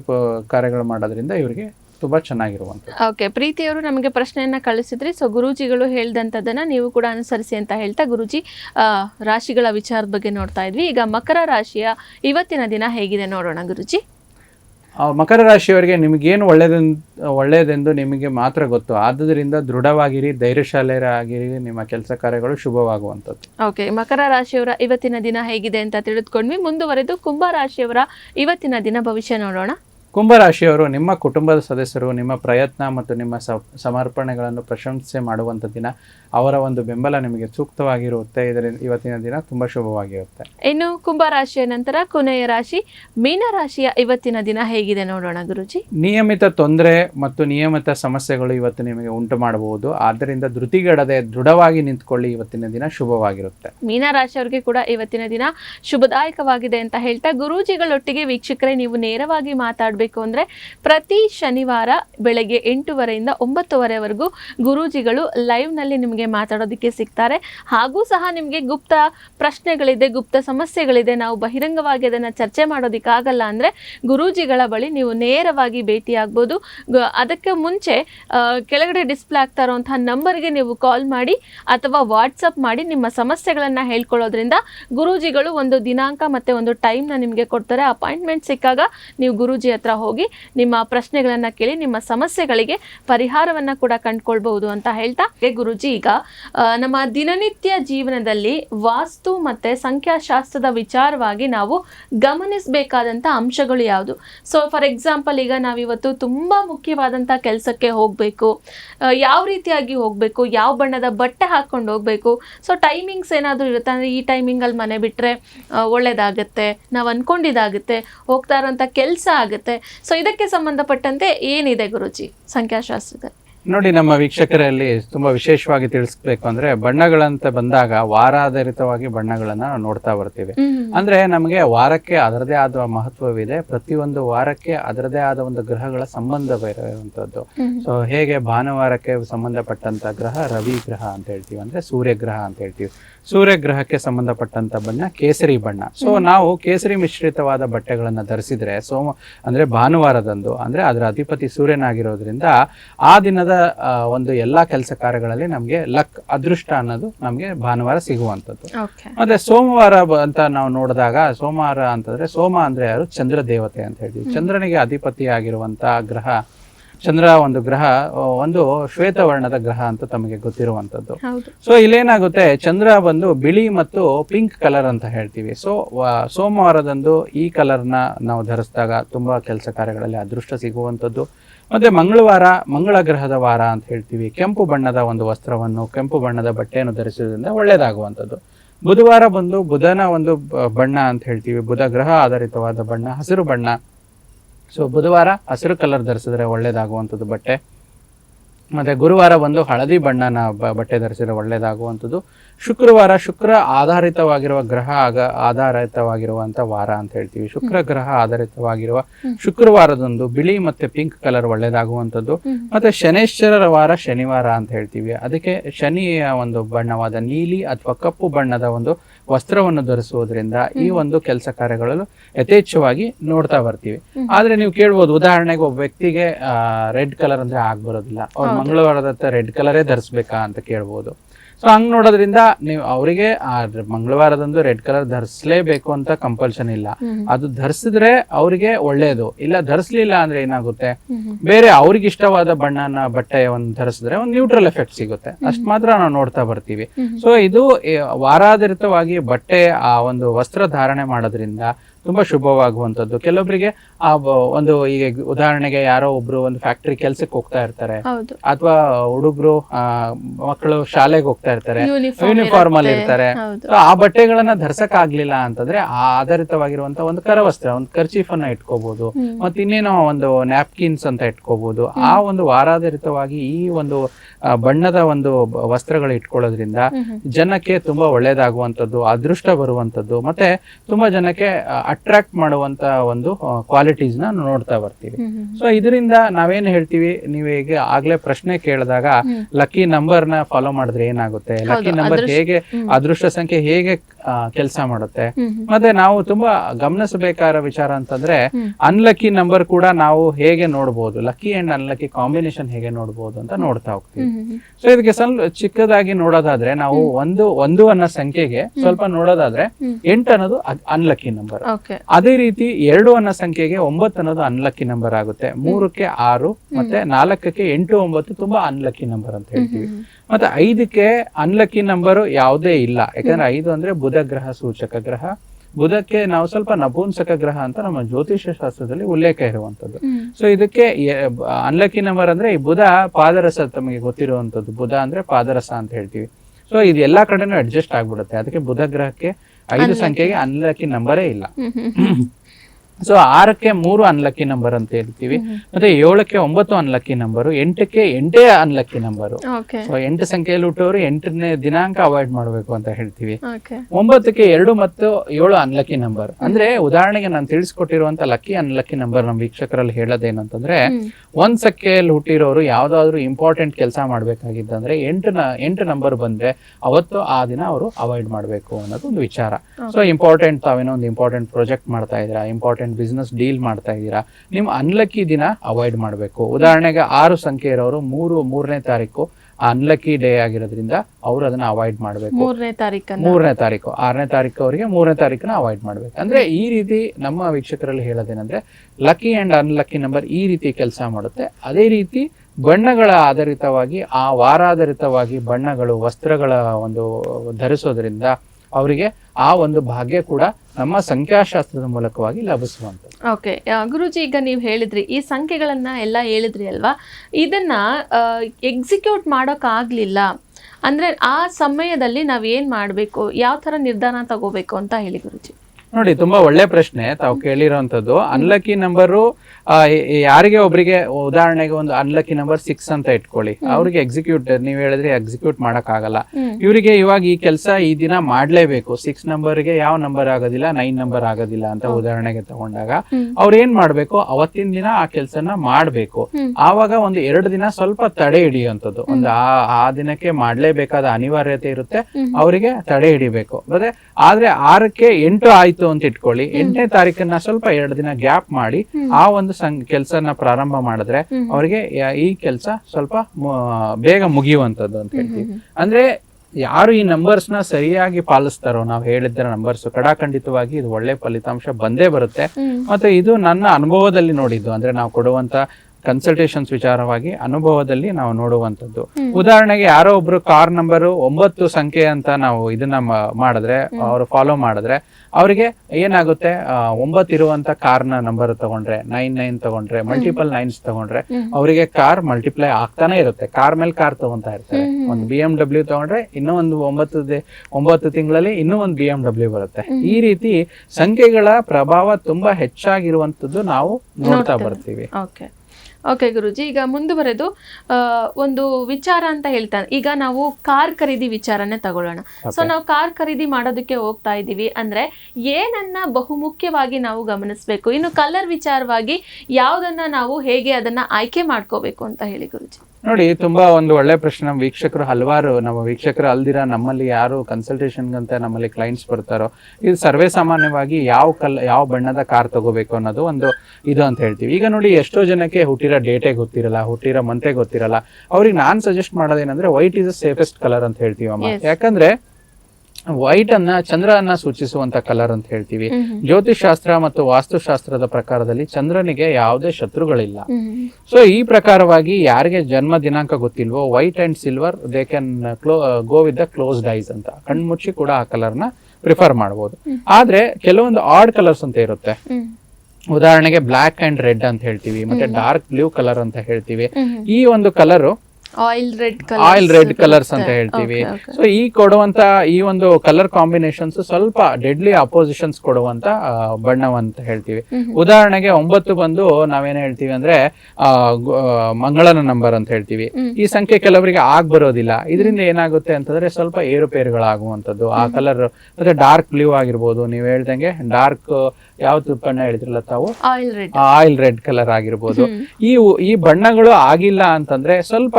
ಕಾರ್ಯಗಳು ಮಾಡೋದ್ರಿಂದ ಇವರಿಗೆ ತುಂಬಾ ಚೆನ್ನಾಗಿರುವಂತ ಓಕೆ ಪ್ರೀತಿಯವರು ನಮಗೆ ಪ್ರಶ್ನೆಯನ್ನ ಕಳಿಸಿದ್ರಿ. ಸೊ ಗುರುಜಿಗಳು ಹೇಳ್ದಂಥದ್ದನ್ನ ನೀವು ಕೂಡ ಅನುಸರಿಸಿ ಅಂತ ಹೇಳ್ತಾ ಗುರುಜಿ ಆ, ರಾಶಿಗಳ ವಿಚಾರದ ಬಗ್ಗೆ ನೋಡ್ತಾ ಇದ್ವಿ. ಈಗ ಮಕರ ರಾಶಿಯ ಇವತ್ತಿನ ದಿನ ಹೇಗಿದೆ ನೋಡೋಣ ಗುರುಜಿ? ಮಕರ ರಾಶಿಯವರಿಗೆ ನಿಮಗೇನು ಒಳ್ಳೆಯದೆಂದು ಒಳ್ಳೆಯದೆಂದು ನಿಮಗೆ ಮಾತ್ರ ಗೊತ್ತು. ಆದ್ದರಿಂದ ದೃಢವಾಗಿರಿ, ಧೈರ್ಯಶಾಲೆಯರಾಗಿರಿ, ನಿಮ್ಮ ಕೆಲಸ ಕಾರ್ಯಗಳು ಶುಭವಾಗುವಂಥದ್ದು. ಓಕೆ ಮಕರ ರಾಶಿಯವರ ಇವತ್ತಿನ ದಿನ ಹೇಗಿದೆ ಅಂತ ತಿಳಿದುಕೊಂಡ್ವಿ. ಮುಂದುವರೆದು ಕುಂಭ ರಾಶಿಯವರ ಇವತ್ತಿನ ದಿನ ಭವಿಷ್ಯ ನೋಡೋಣ. ಕುಂಭರಾಶಿಯವರು ನಿಮ್ಮ ಕುಟುಂಬದ ಸದಸ್ಯರು ನಿಮ್ಮ ಪ್ರಯತ್ನ ಮತ್ತು ನಿಮ್ಮ ಸಮರ್ಪಣೆಗಳನ್ನು ಪ್ರಶಂಸೆ ಮಾಡುವಂಥ ದಿನ. ಅವರ ಒಂದು ಬೆಂಬಲ ನಿಮಗೆ ಸೂಕ್ತವಾಗಿರುತ್ತೆ. ಇದರಿಂದ ಇವತ್ತಿನ ದಿನ ತುಂಬ ಶುಭವಾಗಿರುತ್ತೆ. ಇನ್ನು ಕುಂಭ ರಾಶಿಯ ನಂತರ ಕೊನೆಯ ರಾಶಿ ಮೀನರಾಶಿಯ ಇವತ್ತಿನ ದಿನ ಹೇಗಿದೆ ನೋಡೋಣ ಗುರುಜಿ? ನಿಯಮಿತ ತೊಂದರೆ ಮತ್ತು ನಿಯಮಿತ ಸಮಸ್ಯೆಗಳು ಇವತ್ತು ನಿಮಗೆ ಉಂಟು ಮಾಡಬಹುದು. ಆದ್ದರಿಂದ ಧೃತಿಗೆಡದೆ ದೃಢವಾಗಿ ನಿಂತ್ಕೊಳ್ಳಿ. ಇವತ್ತಿನ ದಿನ ಶುಭವಾಗಿರುತ್ತೆ. ಮೀನರಾಶಿಯವರಿಗೆ ಕೂಡ ಇವತ್ತಿನ ದಿನ ಶುಭದಾಯಕವಾಗಿದೆ ಅಂತ ಹೇಳ್ತಾ ಗುರೂಜಿಗಳೊಟ್ಟಿಗೆ ವೀಕ್ಷಕರೇ ನೀವು ನೇರವಾಗಿ ಮಾತಾಡಬೇಕು ಮಾಡಬೇಕು ಅಂದರೆ ಪ್ರತಿ ಶನಿವಾರ ಬೆಳಗ್ಗೆ ಎಂಟೂವರೆಯಿಂದ ಒಂಬತ್ತುವರೆವರೆಗೂ ಗುರೂಜಿಗಳು ಲೈವ್ನಲ್ಲಿ ನಿಮಗೆ ಮಾತಾಡೋದಕ್ಕೆ ಸಿಗ್ತಾರೆ. ಹಾಗೂ ಸಹ ನಿಮಗೆ ಗುಪ್ತ ಪ್ರಶ್ನೆಗಳಿದೆ, ಗುಪ್ತ ಸಮಸ್ಯೆಗಳಿದೆ, ನಾವು ಬಹಿರಂಗವಾಗಿ ಅದನ್ನು ಚರ್ಚೆ ಮಾಡೋದಕ್ಕಾಗಲ್ಲ ಅಂದರೆ ಗುರೂಜಿಗಳ ಬಳಿ ನೀವು ನೇರವಾಗಿ ಭೇಟಿಯಾಗ್ಬೋದು. ಆಗ್ಬೋದು ಅದಕ್ಕೆ ಮುಂಚೆ ಕೆಳಗಡೆ ಡಿಸ್ಪ್ಲೇ ಆಗ್ತಾ ಇರುವಂತಹ ನಂಬರ್ಗೆ ನೀವು ಕಾಲ್ ಮಾಡಿ ಅಥವಾ ವಾಟ್ಸಪ್ ಮಾಡಿ ನಿಮ್ಮ ಸಮಸ್ಯೆಗಳನ್ನು ಹೇಳ್ಕೊಳ್ಳೋದ್ರಿಂದ ಗುರೂಜಿಗಳು ಒಂದು ದಿನಾಂಕ ಮತ್ತು ಒಂದು ಟೈಮ್ನ ನಿಮಗೆ ಕೊಡ್ತಾರೆ. ಅಪಾಯಿಂಟ್ಮೆಂಟ್ ಸಿಕ್ಕಾಗ ನೀವು ಗುರೂಜಿ ಹತ್ರ ಹೋಗಿ ನಿಮ್ಮ ಪ್ರಶ್ನೆಗಳನ್ನು ಕೇಳಿ ನಿಮ್ಮ ಸಮಸ್ಯೆಗಳಿಗೆ ಪರಿಹಾರವನ್ನು ಕೂಡ ಕಂಡುಕೊಳ್ಬಹುದು ಅಂತ ಹೇಳ್ತಾ. ಗುರುಜಿ, ಈಗ ನಮ್ಮ ದಿನನಿತ್ಯ ಜೀವನದಲ್ಲಿ ವಾಸ್ತು ಮತ್ತು ಸಂಖ್ಯಾಶಾಸ್ತ್ರದ ವಿಚಾರವಾಗಿ ನಾವು ಗಮನಿಸಬೇಕಾದಂಥ ಅಂಶಗಳು ಯಾವುದು? ಸೊ ಫಾರ್ ಎಕ್ಸಾಂಪಲ್ ಈಗ ನಾವಿವತ್ತು ತುಂಬ ಮುಖ್ಯವಾದಂಥ ಕೆಲಸಕ್ಕೆ ಹೋಗಬೇಕು. ಯಾವ ರೀತಿಯಾಗಿ ಹೋಗಬೇಕು? ಯಾವ ಬಣ್ಣದ ಬಟ್ಟೆ ಹಾಕ್ಕೊಂಡು ಹೋಗಬೇಕು? ಸೊ ಟೈಮಿಂಗ್ಸ್ ಏನಾದರೂ ಇರುತ್ತೆ? ಅಂದರೆ ಈ ಟೈಮಿಂಗಲ್ಲಿ ಮನೆ ಬಿಟ್ಟರೆ ಒಳ್ಳೇದಾಗುತ್ತೆ, ನಾವು ಅಂದ್ಕೊಂಡಿದ್ದಾಗುತ್ತೆ ಹೋಗ್ತಾ ಇರೋಂಥ ಕೆಲಸ ಆಗುತ್ತೆ. ಸೊ ಇದಕ್ಕೆ ಸಂಬಂಧಪಟ್ಟಂತೆ ಏನಿದೆ ಗುರುಜಿ ಸಂಖ್ಯಾಶಾಸ್ತ್ರದಲ್ಲಿ? ನೋಡಿ ನಮ್ಮ ವೀಕ್ಷಕರಲ್ಲಿ ತುಂಬಾ ವಿಶೇಷವಾಗಿ ತಿಳಿಸ್ಬೇಕು ಅಂದ್ರೆ ಬಣ್ಣಗಳಂತ ಬಂದಾಗ ವಾರಾಧಾರಿತವಾಗಿ ಬಣ್ಣಗಳನ್ನ ನಾವು ನೋಡ್ತಾ ಬರ್ತೀವಿ. ಅಂದ್ರೆ ನಮಗೆ ವಾರಕ್ಕೆ ಅದರದೇ ಆದ ಮಹತ್ವವಿದೆ. ಪ್ರತಿಯೊಂದು ವಾರಕ್ಕೆ ಅದರದೇ ಆದ ಒಂದು ಗ್ರಹಗಳ ಸಂಬಂಧ ಇರುವಂತದ್ದು ಸೊ ಹೇಗೆ ಭಾನುವಾರಕ್ಕೆ ಸಂಬಂಧಪಟ್ಟಂತ ಗ್ರಹ ರವಿ ಗ್ರಹ ಅಂತ ಹೇಳ್ತೀವಿ ಅಂದ್ರೆ ಸೂರ್ಯ ಗ್ರಹ ಅಂತ ಹೇಳ್ತೀವಿ. ಸೂರ್ಯ ಗ್ರಹಕ್ಕೆ ಸಂಬಂಧಪಟ್ಟಂತ ಬಣ್ಣ ಕೇಸರಿ ಬಣ್ಣ. ಸೊ ನಾವು ಕೇಸರಿ ಮಿಶ್ರಿತವಾದ ಬಟ್ಟೆಗಳನ್ನ ಧರಿಸಿದ್ರೆ ಸೋಮ ಅಂದ್ರೆ ಭಾನುವಾರದಂದು ಅಂದ್ರೆ ಅದರ ಅಧಿಪತಿ ಸೂರ್ಯನಾಗಿರೋದ್ರಿಂದ ಆ ದಿನದ ಒಂದು ಎಲ್ಲಾ ಕೆಲಸ ಕಾರ್ಯಗಳಲ್ಲಿ ನಮ್ಗೆ ಲಕ್ ಅದೃಷ್ಟ ಅನ್ನೋದು ನಮ್ಗೆ ಭಾನುವಾರ ಸಿಗುವಂತದ್ದು ಓಕೆ. ಮತ್ತೆ ಸೋಮವಾರ ಅಂತ ನಾವು ನೋಡಿದಾಗ ಸೋಮವಾರ ಅಂತಂದ್ರೆ ಸೋಮ ಅಂದ್ರೆ ಯಾರು? ಚಂದ್ರ ದೇವತೆ ಅಂತ ಹೇಳ್ತೀವಿ ಚಂದ್ರನಿಗೆ ಅಧಿಪತಿ ಆಗಿರುವಂತಹ ಗ್ರಹ ಚಂದ್ರ ಒಂದು ಗ್ರಹ ಒಂದು ಶ್ವೇತವರ್ಣದ ಗ್ರಹ ಅಂತ ತಮಗೆ ಗೊತ್ತಿರುವಂತದ್ದು ಸೊ ಇಲ್ಲೇನಾಗುತ್ತೆ ಚಂದ್ರ ಬಂದು ಬಿಳಿ ಮತ್ತು ಪಿಂಕ್ ಕಲರ್ ಅಂತ ಹೇಳ್ತೀವಿ. ಸೊ ಸೋಮವಾರದಂದು ಈ ಕಲರ್ನ ನಾವು ಧರಿಸಿದಾಗ ತುಂಬಾ ಕೆಲಸ ಕಾರ್ಯಗಳಲ್ಲಿ ಅದೃಷ್ಟ ಸಿಗುವಂಥದ್ದು. ಮತ್ತೆ ಮಂಗಳವಾರ ಮಂಗಳ ಗ್ರಹದ ವಾರ ಅಂತ ಹೇಳ್ತೀವಿ. ಕೆಂಪು ಬಣ್ಣದ ಒಂದು ವಸ್ತ್ರವನ್ನು ಕೆಂಪು ಬಣ್ಣದ ಬಟ್ಟೆಯನ್ನು ಧರಿಸುವುದರಿಂದ ಒಳ್ಳೇದಾಗುವಂಥದ್ದು ಬುಧವಾರ ಬಂದು ಬುಧನ ಒಂದು ಬಣ್ಣ ಅಂತ ಹೇಳ್ತೀವಿ. ಬುಧ ಗ್ರಹ ಆಧಾರಿತವಾದ ಬಣ್ಣ ಹಸಿರು ಬಣ್ಣ. ಸೊ ಬುಧವಾರ ಹಸಿರು ಕಲರ್ ಧರಿಸಿದ್ರೆ ಒಳ್ಳೇದಾಗುವಂಥದ್ದು ಬಟ್ಟೆ. ಮತ್ತೆ ಗುರುವಾರ ಬಂದು ಹಳದಿ ಬಣ್ಣನ ಬಟ್ಟೆ ಧರಿಸಿದ್ರೆ ಒಳ್ಳೇದಾಗುವಂಥದ್ದು. ಶುಕ್ರವಾರ ಶುಕ್ರ ಆಧಾರಿತವಾಗಿರುವ ಗ್ರಹ ಆಗ ಆಧಾರಿತವಾಗಿರುವಂತ ವಾರ ಅಂತ ಹೇಳ್ತೀವಿ. ಶುಕ್ರ ಗ್ರಹ ಆಧಾರಿತವಾಗಿರುವ ಶುಕ್ರವಾರದೊಂದು ಬಿಳಿ ಮತ್ತೆ ಪಿಂಕ್ ಕಲರ್ ಒಳ್ಳೇದಾಗುವಂಥದ್ದು. ಮತ್ತೆ ಶನೇಶ್ವರರ ವಾರ ಶನಿವಾರ ಅಂತ ಹೇಳ್ತೀವಿ. ಅದಕ್ಕೆ ಶನಿಯ ಒಂದು ಬಣ್ಣವಾದ ನೀಲಿ ಅಥವಾ ಕಪ್ಪು ಬಣ್ಣದ ಒಂದು ವಸ್ತ್ರವನ್ನು ಧರಿಸುವುದರಿಂದ ಈ ಒಂದು ಕೆಲಸ ಕಾರ್ಯಗಳನ್ನು ಯಥೇಚ್ಛವಾಗಿ ನೋಡ್ತಾ ಬರ್ತೀವಿ. ಆದ್ರೆ ನೀವು ಕೇಳ್ಬೋದು ಉದಾಹರಣೆಗೆ ಒಬ್ಬ ವ್ಯಕ್ತಿಗೆ ರೆಡ್ ಕಲರ್ ಅಂದ್ರೆ ಆಗ್ಬರೋದಿಲ್ಲ. ಅವ್ರು ಮಂಗಳವಾರದ ರೆಡ್ ಕಲರೇ ಧರಿಸ್ಬೇಕಾ ಅಂತ ಕೇಳ್ಬೋದು. ಸೊ ಹಂಗ್ ನೋಡೋದ್ರಿಂದ ನೀವು ಅವರಿಗೆ ಆ ಮಂಗಳವಾರದಂದು ರೆಡ್ ಕಲರ್ ಧರಿಸಲೇಬೇಕು ಅಂತ ಕಂಪಲ್ಷನ್ ಇಲ್ಲ. ಅದು ಧರಿಸಿದ್ರೆ ಅವರಿಗೆ ಒಳ್ಳೇದು. ಇಲ್ಲ ಧರಿಸ್ಲಿಲ್ಲ ಅಂದ್ರೆ ಏನಾಗುತ್ತೆ? ಬೇರೆ ಅವ್ರಿಗೆ ಇಷ್ಟವಾದ ಬಣ್ಣನ ಬಟ್ಟೆಯನ್ನು ಧರಿಸಿದ್ರೆ ಒಂದು ನ್ಯೂಟ್ರಲ್ ಎಫೆಕ್ಟ್ ಸಿಗುತ್ತೆ. ಅಷ್ಟು ಮಾತ್ರ ನಾವು ನೋಡ್ತಾ ಬರ್ತೀವಿ. ಸೊ ಇದು ವಾರಾಧಾರಿತವಾಗಿ ಬಟ್ಟೆ ಆ ಒಂದು ವಸ್ತ್ರ ಧಾರಣೆ ಮಾಡೋದ್ರಿಂದ ತುಂಬಾ ಶುಭವಾಗುವಂತದ್ದು ಕೆಲವೊಬ್ಬರಿಗೆ ಆ ಒಂದು ಈಗ ಉದಾಹರಣೆಗೆ ಯಾರೋ ಒಬ್ರು ಒಂದು ಫ್ಯಾಕ್ಟರಿ ಕೆಲ್ಸಕ್ಕೆ ಹೋಗ್ತಾ ಇರ್ತಾರೆ. ಅಥವಾ ಹುಡುಗರು ಮಕ್ಕಳು ಶಾಲೆಗೆ ಹೋಗ್ತಾ ಇರ್ತಾರೆ. ಯೂನಿಫಾರ್ಮ್ ಅಲ್ಲಿ ಇರ್ತಾರೆ. ಆ ಬಟ್ಟೆಗಳನ್ನ ಧರ್ಸಕ್ ಆಗ್ಲಿಲ್ಲ ಅಂತಂದ್ರೆ ಆ ಆಧಾರಿತವಾಗಿರುವಂತ ಒಂದು ಕರವಸ್ತ್ರ ಒಂದು ಕರ್ಚೀಫ್ ಅನ್ನ ಇಟ್ಕೋಬಹುದು. ಮತ್ತೆ ಇನ್ನೇನೋ ಒಂದು ನ್ಯಾಪ್ಕಿನ್ಸ್ ಅಂತ ಇಟ್ಕೋಬಹುದು ಆ ಒಂದು ವಾರಾಧಾರಿತವಾಗಿ ಈ ಒಂದು ಬಣ್ಣದ ಒಂದು ವಸ್ತ್ರಗಳು ಇಟ್ಕೊಳ್ಳೋದ್ರಿಂದ. ಜನಕ್ಕೆ ತುಂಬಾ ಒಳ್ಳೇದಾಗುವಂತದ್ದು ಅದೃಷ್ಟ ಬರುವಂತದ್ದು ಮತ್ತೆ ತುಂಬಾ ಜನಕ್ಕೆ ಅಟ್ರಾಕ್ಟ್ ಮಾಡುವಂತ ಒಂದು ಕ್ವಾಲಿಟೀಸ್ನ ನೋಡ್ತಾ ಬರ್ತೀವಿ. ಸೊ ಇದರಿಂದ ನಾವೇನ್ ಹೇಳ್ತೀವಿ ನೀವು ಈಗ ಆಗ್ಲೇ ಪ್ರಶ್ನೆ ಕೇಳಿದಾಗ ಲಕ್ಕಿ ನಂಬರ್ನ ಫಾಲೋ ಮಾಡಿದ್ರೆ ಏನಾಗುತ್ತೆ? ಲಕ್ಕಿ ನಂಬರ್ ಹೇಗೆ ಅದೃಷ್ಟ ಸಂಖ್ಯೆ ಹೇಗೆ ಕೆಲಸ ಮಾಡುತ್ತೆ. ಮತ್ತೆ ನಾವು ತುಂಬಾ ಗಮನಿಸಬೇಕಾದ ವಿಚಾರ ಅಂತಂದ್ರೆ ಅನ್ಲಕ್ಕಿ ನಂಬರ್ ಕೂಡ ನಾವು ಹೇಗೆ ನೋಡಬಹುದು ಲಕ್ಕಿ ಅಂಡ್ ಅನ್ಲಕ್ಕಿ ಕಾಂಬಿನೇಷನ್ ಹೇಗೆ ನೋಡಬಹುದು ಅಂತ ನೋಡ್ತಾ ಹೋಗ್ತೀವಿ. ಸೊ ಇದಕ್ಕೆ ಸ್ವಲ್ಪ ಚಿಕ್ಕದಾಗಿ ನೋಡೋದಾದ್ರೆ ನಾವು ಒಂದು ಒಂದು ಅನ್ನೋ ಸಂಖ್ಯೆಗೆ ಸ್ವಲ್ಪ ನೋಡೋದಾದ್ರೆ. ಎಂಟು ಅನ್ನೋದು ಅನ್ಲಕ್ಕಿ ನಂಬರ್ ಅದೇ ರೀತಿ ಎರಡು ಅನ್ನೋ ಸಂಖ್ಯೆಗೆ ಒಂಬತ್ತು ಅನ್ನೋದು ಅನ್ಲಕ್ಕಿ ನಂಬರ್ ಆಗುತ್ತೆ. ಮೂರಕ್ಕೆ ಆರು ಮತ್ತೆ ನಾಲ್ಕಕ್ಕೆ ಎಂಟು ಒಂಬತ್ತು ತುಂಬಾ ಅನ್ಲಕ್ಕಿ ನಂಬರ್ ಅಂತ ಹೇಳ್ತೀವಿ. ಮತ್ತೆ ಐದಕ್ಕೆ ಅನ್ಲಕ್ಕಿ ನಂಬರ್ ಯಾವುದೇ ಇಲ್ಲ. ಯಾಕಂದ್ರೆ ಐದು ಅಂದ್ರೆ ಬುಧ ಗ್ರಹ ಸೂಚಕ ಗ್ರಹ. ಬುಧಕ್ಕೆ ನಾವು ಸ್ವಲ್ಪ ನಪುಂಸಕ ಗ್ರಹ ಅಂತ ನಮ್ಮ ಜ್ಯೋತಿಷ್ಯ ಶಾಸ್ತ್ರದಲ್ಲಿ ಉಲ್ಲೇಖ ಇರುವಂತದ್ದು. ಸೊ ಇದಕ್ಕೆ ಅನ್ಲಕ್ಕಿ ನಂಬರ್ ಅಂದ್ರೆ ಈ ಬುಧ ಪಾದರಸ ತಮಗೆ ಗೊತ್ತಿರುವಂತದ್ದು ಬುಧ ಅಂದ್ರೆ ಪಾದರಸ ಅಂತ ಹೇಳ್ತೀವಿ. ಸೊ ಇದು ಎಲ್ಲಾ ಕಡೆನೂ ಅಡ್ಜಸ್ಟ್ ಆಗ್ಬಿಡುತ್ತೆ. ಅದಕ್ಕೆ ಬುಧ ಗ್ರಹಕ್ಕೆ ಐದು ಸಂಖ್ಯೆಗೆ ಅನ್ಲಕ್ಕಿ ನಂಬರೇ ಇಲ್ಲ. <coughs> ಸೊ ಆರಕ್ಕೆ ಮೂರು ಅನ್ಲಕ್ಕಿ ನಂಬರ್ ಅಂತ ಹೇಳ್ತೀವಿ. ಮತ್ತೆ ಏಳಕ್ಕೆ ಒಂಬತ್ತು ಅನ್ಲಕ್ಕಿ ನಂಬರ್ ಎಂಟಕ್ಕೆ ಎಂಟೇ ಅನ್ಲಕ್ಕಿ ನಂಬರ್ ಸೊ ಎಂಟು ಸಂಖ್ಯೆಯಲ್ಲಿ ಹುಟ್ಟೋರು ಎಂಟನೇ ದಿನಾಂಕ ಅವಾಯ್ಡ್ ಮಾಡಬೇಕು ಅಂತ ಹೇಳ್ತೀವಿ. ಒಂಬತ್ತಕ್ಕೆ ಎರಡು ಮತ್ತು ಏಳು ಅನ್ಲಕ್ಕಿ ನಂಬರ್ ಅಂದ್ರೆ ಉದಾಹರಣೆಗೆ ನಾನು ತಿಳಿಸ್ಕೊಟ್ಟಿರುವಂತ ಲಕ್ಕಿ ಅನ್ಲಕ್ಕಿ ನಂಬರ್ ನಮ್ಮ ವೀಕ್ಷಕರಲ್ಲಿ ಹೇಳೋದೇನಂತಂದ್ರೆ ಒಂದ್ ಸಂಖ್ಯೆಯಲ್ಲಿ ಹುಟ್ಟಿರೋರು ಯಾವ್ದಾದ್ರು ಇಂಪಾರ್ಟೆಂಟ್ ಕೆಲಸ ಮಾಡ್ಬೇಕಾಗಿದ್ದಂದ್ರೆ ಎಂಟು ಎಂಟು ನಂಬರ್ ಬಂದ್ರೆ ಅವತ್ತು ಆ ದಿನ ಅವರು ಅವಾಯ್ಡ್ ಮಾಡಬೇಕು ಅನ್ನೋದು ಒಂದು ವಿಚಾರ. ಸೊ ಇಂಪಾರ್ಟೆಂಟ್ ತಾವೇನೋ ಒಂದು ಇಂಪಾರ್ಟೆಂಟ್ ಪ್ರಾಜೆಕ್ಟ್ ಮಾಡ್ತಾ ಇದ್ರ ಇಂಪಾರ್ಟೆಂಟ್ ಬಿಸ್ನೆಸ್ ಡೀಲ್ ಮಾಡ್ತಾ ಇದ್ದೀರಾ ನಿಮ್ಮ ಅನ್ಲಕ್ಕಿ ದಿನ ಅವಾಯ್ಡ್ ಮಾಡಬೇಕು. ಉದಾಹರಣೆಗೆ ಆರು ಸಂಖ್ಯೆ ಇರೋರು ಮೂರು ಮೂರನೇ ತಾರೀಕು ಅನ್ಲಕ್ಕಿ ಡೇ ಆಗಿರೋದ್ರಿಂದ ಅವರು ಅದನ್ನ ಅವಾಯ್ಡ್ ಮಾಡಬೇಕು. ಮೂರನೇ ತಾರೀಕು ಮೂರನೇ ತಾರೀಕು ಆರನೇ ತಾರೀಕು ಅವರಿಗೆ ಮೂರನೇ ತಾರೀಕನ್ನ ಅವಾಯ್ಡ್ ಮಾಡ್ಬೇಕು. ಅಂದ್ರೆ ಈ ರೀತಿ ನಮ್ಮ ವೀಕ್ಷಕರಲ್ಲಿ ಹೇಳೋದೇನಂದ್ರೆ ಲಕ್ಕಿ ಅಂಡ್ ಅನ್ಲಕ್ಕಿ ನಂಬರ್ ಈ ರೀತಿ ಕೆಲಸ ಮಾಡುತ್ತೆ. ಅದೇ ರೀತಿ ಬಣ್ಣಗಳ ಆಧಾರಿತವಾಗಿ ಆ ವಾರಾಧಾರಿತವಾಗಿ ಬಣ್ಣಗಳು ವಸ್ತ್ರಗಳ ಒಂದು ಧರಿಸೋದ್ರಿಂದ ಅವರಿಗೆ ಆ ಒಂದು ಭಾಗ್ಯ ಕೂಡ ನಮ್ಮ ಸಂಖ್ಯಾಶಾಸ್ತ್ರದ ಮೂಲಕವಾಗಿ ಲಭಿಸುವಂಥದ್ದು. ಓಕೆ ಗುರುಜಿ ಈಗ ನೀವು ಹೇಳಿದ್ರಿ ಈ ಸಂಖ್ಯೆಗಳನ್ನ ಎಲ್ಲ ಹೇಳಿದ್ರಿ ಅಲ್ವಾ? ಇದನ್ನ ಎಕ್ಸಿಕ್ಯೂಟ್ ಮಾಡೋಕ್ ಆಗ್ಲಿಲ್ಲ. ಅಂದ್ರೆ ಆ ಸಮಯದಲ್ಲಿ ನಾವ್ ಏನ್ ಮಾಡ್ಬೇಕು? ಯಾವ ತರ ನಿರ್ಧಾರ ತಗೋಬೇಕು ಅಂತ ಹೇಳಿ ಗುರುಜಿ. ನೋಡಿ ತುಂಬಾ ಒಳ್ಳೆ ಪ್ರಶ್ನೆ ತಾವು ಕೇಳಿರೋಂಥದ್ದು. ಅನ್ಲಕ್ಕಿ ನಂಬರು ಯಾರಿಗೆ ಒಬ್ಬರಿಗೆ ಉದಾಹರಣೆಗೆ ಒಂದು ಅನ್ಲಕ್ಕಿ ನಂಬರ್ ಸಿಕ್ಸ್ ಅಂತ ಇಟ್ಕೊಳ್ಳಿ. ಅವ್ರಿಗೆ ಎಕ್ಸಿಕ್ಯೂಟ್ ನೀವು ಹೇಳಿದ್ರೆ ಎಕ್ಸಿಕ್ಯೂಟ್ ಮಾಡಕ್ ಆಗಲ್ಲ ಹ್ಮ್. ಇವರಿಗೆ ಇವಾಗ ಈ ಕೆಲಸ ಈ ದಿನ ಮಾಡ್ಲೇಬೇಕು. ಸಿಕ್ಸ್ ನಂಬರ್ಗೆ ಯಾವ ನಂಬರ್ ಆಗೋದಿಲ್ಲ ನೈನ್ ನಂಬರ್ ಆಗೋದಿಲ್ಲ ಅಂತ ಉದಾಹರಣೆಗೆ ತಗೊಂಡಾಗ. ಅವ್ರು ಏನ್ ಮಾಡ್ಬೇಕು? ಅವತ್ತಿನ ದಿನ ಆ ಕೆಲಸನ ಮಾಡ್ಬೇಕು. ಆವಾಗ ಒಂದು ಎರಡು ದಿನ ಸ್ವಲ್ಪ ತಡೆ ಹಿಡಿಯುವಂಥದ್ದು. ಒಂದು ಆ ಆ ದಿನಕ್ಕೆ ಮಾಡ್ಲೇಬೇಕಾದ ಅನಿವಾರ್ಯತೆ ಇರುತ್ತೆ. ಅವರಿಗೆ ತಡೆ ಹಿಡಿಬೇಕು. ಮತ್ತೆ ಆದ್ರೆ ಆರಕ್ಕೆ ಎಂಟು ಆಯ್ತು ಅಂತ ಇಟ್ಕೊಳ್ಳಿ. ಎಂಟನೇ ತಾರೀಕನ್ನ ಸ್ವಲ್ಪ ಎರಡು ದಿನ ಗ್ಯಾಪ್ ಮಾಡಿ ಆ ಒಂದು ಕೆಲಸನ ಪ್ರಾರಂಭ ಮಾಡಿದ್ರೆ ಅವ್ರಿಗೆ ಈ ಕೆಲಸ ಸ್ವಲ್ಪ ಬೇಗ ಮುಗಿಯುವಂತದ್ದು ಅಂತ ಹೇಳ್ತೀವಿ. ಅಂದ್ರೆ ಯಾರು ಈ ನಂಬರ್ಸ್ನ ಸರಿಯಾಗಿ ಪಾಲಿಸ್ತಾರೋ ನಾವು ಹೇಳಿದ್ರ ನಂಬರ್ಸ್ ಕಡಾಖಂಡಿತವಾಗಿ ಇದು ಒಳ್ಳೆ ಫಲಿತಾಂಶ ಬಂದೇ ಬರುತ್ತೆ. ಮತ್ತೆ ಇದು ನನ್ನ ಅನುಭವದಲ್ಲಿ ನೋಡಿದ್ದು. ಅಂದ್ರೆ ನಾವು ಕೊಡುವಂತ ಕನ್ಸಲ್ಟೇಷನ್ಸ್ ವಿಚಾರವಾಗಿ ಅನುಭವದಲ್ಲಿ ನಾವು ನೋಡುವಂತದ್ದು ಉದಾಹರಣೆಗೆ ಯಾರೋ ಒಬ್ರು ಕಾರ್ ನಂಬರ್ ಒಂಬತ್ತು ಸಂಖ್ಯೆ ಅಂತ ನಾವು ಇದನ್ನ ಮಾಡಿದ್ರೆ ಅವರು ಫಾಲೋ ಮಾಡಿದ್ರೆ ಅವರಿಗೆ ಏನಾಗುತ್ತೆ ಒಂಬತ್ತು ಇರುವಂತ ಕಾರ್ನ ನಂಬರ್ ತಗೊಂಡ್ರೆ ನೈನ್ ನೈನ್ ತಗೊಂಡ್ರೆ ಮಲ್ಟಿಪಲ್ ನೈನ್ಸ್ ತಗೊಂಡ್ರೆ ಅವರಿಗೆ ಕಾರ್ ಮಲ್ಟಿಪ್ಲೈ ಆಗ್ತಾನೆ ಇರುತ್ತೆ. ಕಾರ್ ಮೇಲೆ ಕಾರ್ ತಗೊಂತಾ ಇರ್ತಾರೆ. ಒಂದು ಬಿ ಎಂ ಡಬ್ಲ್ಯೂ ತಗೊಂಡ್ರೆ ಇನ್ನೂ ಒಂದು ಒಂಬತ್ತು ದಿ- ಒಂಬತ್ತು ತಿಂಗಳಲ್ಲಿ ಇನ್ನೂ ಒಂದು ಬಿ ಎಂ ಡಬ್ಲ್ಯೂ ಬರುತ್ತೆ ಈ ರೀತಿ ಸಂಖ್ಯೆಗಳ ಪ್ರಭಾವ ತುಂಬಾ ಹೆಚ್ಚಾಗಿರುವಂತದ್ದು ನಾವು ನೋಡ್ತಾ ಬರ್ತೀವಿ. ಓಕೆ ಗುರುಜಿ ಈಗ ಮುಂದುವರೆದು ಒಂದು ವಿಚಾರ ಅಂತ ಹೇಳ್ತಾ ಈಗ ನಾವು ಕಾರ್ ಖರೀದಿ ವಿಚಾರನೇ ತಗೊಳ್ಳೋಣ. ಸೊ ನಾವು ಕಾರ್ ಖರೀದಿ ಮಾಡೋದಕ್ಕೆ ಹೋಗ್ತಾ ಇದ್ದೀವಿ ಅಂದ್ರೆ ಏನನ್ನ ಬಹುಮುಖ್ಯವಾಗಿ ನಾವು ಗಮನಿಸಬೇಕು? ಇನ್ನು ಕಲರ್ ವಿಚಾರವಾಗಿ ಯಾವ್ದನ್ನ ನಾವು ಹೇಗೆ ಅದನ್ನ ಆಯ್ಕೆ ಮಾಡ್ಕೋಬೇಕು ಅಂತ ಹೇಳಿ ಗುರುಜಿ ನೋಡಿ ತುಂಬಾ ಒಂದು ಒಳ್ಳೆ ಪ್ರಶ್ನೆ. ನಮ್ಮ ವೀಕ್ಷಕರು ಹಲವಾರು ನಮ್ಮ ವೀಕ್ಷಕರು ಅಲ್ದಿರ ನಮ್ಮಲ್ಲಿ ಯಾರು ಕನ್ಸಲ್ಟೇಷನ್ ಅಂತ ನಮ್ಮಲ್ಲಿ ಕ್ಲೈಂಟ್ಸ್ ಬರ್ತಾರೋ ಇದು ಸರ್ವೇ ಸಾಮಾನ್ಯವಾಗಿ ಯಾವ ಕಲ್ ಯಾವ ಬಣ್ಣದ ಕಾರ್ ತಗೋಬೇಕು ಅನ್ನೋದು ಒಂದು ಇದು ಅಂತ ಹೇಳ್ತೀವಿ. ಈಗ ನೋಡಿ ಎಷ್ಟೋ ಜನಕ್ಕೆ ಹುಟ್ಟಿರೋ ಡೇಟೇ ಗೊತ್ತಿರಲ್ಲ ಹುಟ್ಟಿರೋ ಮಂತೆ ಗೊತ್ತಿರಲ್ಲ. ಅವ್ರಿಗೆ ನಾನ್ ಸಜೆಸ್ಟ್ ಮಾಡೋದೇನಂದ್ರೆ ವೈಟ್ ಇಸ್ ಸೇಫೆಸ್ಟ್ ಕಲರ್ ಅಂತ ಹೇಳ್ತೀವಮ್ಮ. ಯಾಕಂದ್ರೆ ವೈಟ್ ಅನ್ನ ಚಂದ್ರನ ಸೂಚಿಸುವಂತ ಕಲರ್ ಅಂತ ಹೇಳ್ತೀವಿ. ಜ್ಯೋತಿಷ್ ಶಾಸ್ತ್ರ ಮತ್ತು ವಾಸ್ತುಶಾಸ್ತ್ರದ ಪ್ರಕಾರದಲ್ಲಿ ಚಂದ್ರನಿಗೆ ಯಾವುದೇ ಶತ್ರುಗಳಿಲ್ಲ. ಸೊ ಈ ಪ್ರಕಾರವಾಗಿ ಯಾರಿಗೆ ಜನ್ಮ ದಿನಾಂಕ ಗೊತ್ತಿಲ್ವೋ white and silver they can close go with the closed eyes ಅಂತ. ಕಣ್ಮುಚ್ಚಿ ಕೂಡ ಆ ಕಲರ್ನ ಪ್ರಿಫರ್ ಮಾಡಬಹುದು ಆದ್ರೆ ಕೆಲವೊಂದು ಆಡ್ ಕಲರ್ಸ್ ಅಂತ ಇರುತ್ತೆ. ಉದಾಹರಣೆಗೆ ಬ್ಲಾಕ್ ಅಂಡ್ ರೆಡ್ ಅಂತ ಹೇಳ್ತೀವಿ ಮತ್ತೆ ಡಾರ್ಕ್ ಬ್ಲೂ ಕಲರ್ ಅಂತ ಹೇಳ್ತೀವಿ. ಈ ಒಂದು colour oil red oil red colours ಅಂತ ಹೇಳ್ತೀವಿ. ಸೊ ಈ ಕೊಡುವಂತ ಈ ಒಂದು ಕಲರ್ ಕಾಂಬಿನೇಷನ್ಸ್ ಸ್ವಲ್ಪ ಡೆಡ್ಲಿ ಅಪೋಸಿಷನ್ಸ್ ಕೊಡುವಂತ ಬಣ್ಣವಂತ ಹೇಳ್ತೀವಿ. ಉದಾಹರಣೆಗೆ ಒಂಬತ್ತು ಬಂದು ನಾವೇನ್ ಹೇಳ್ತೀವಿ ಅಂದ್ರೆ ಮಂಗಳನ ನಂಬರ್ ಅಂತ ಹೇಳ್ತೀವಿ. ಈ ಸಂಖ್ಯೆ ಕೆಲವರಿಗೆ ಆಗ್ ಬರೋದಿಲ್ಲ. ಇದರಿಂದ ಏನಾಗುತ್ತೆ ಅಂತಂದ್ರೆ ಸ್ವಲ್ಪ ಏರುಪೇರುಗಳಾಗುವಂತದ್ದು ಆ ಕಲರ್ ಮತ್ತೆ ಡಾರ್ಕ್ ಬ್ಲೂ ಆಗಿರ್ಬೋದು. ನೀವು ಹೇಳ್ದಂಗೆ ಡಾರ್ಕ್ ಯಾವ್ದು ಬಣ್ಣ ಹೇಳಿದ್ರಲ್ಲ ತಾವು? Oil red oil red colour ಆಗಿರ್ಬೋದು. ಈ ಈ ಬಣ್ಣಗಳು ಆಗಿಲ್ಲ ಅಂತಂದ್ರೆ ಸ್ವಲ್ಪ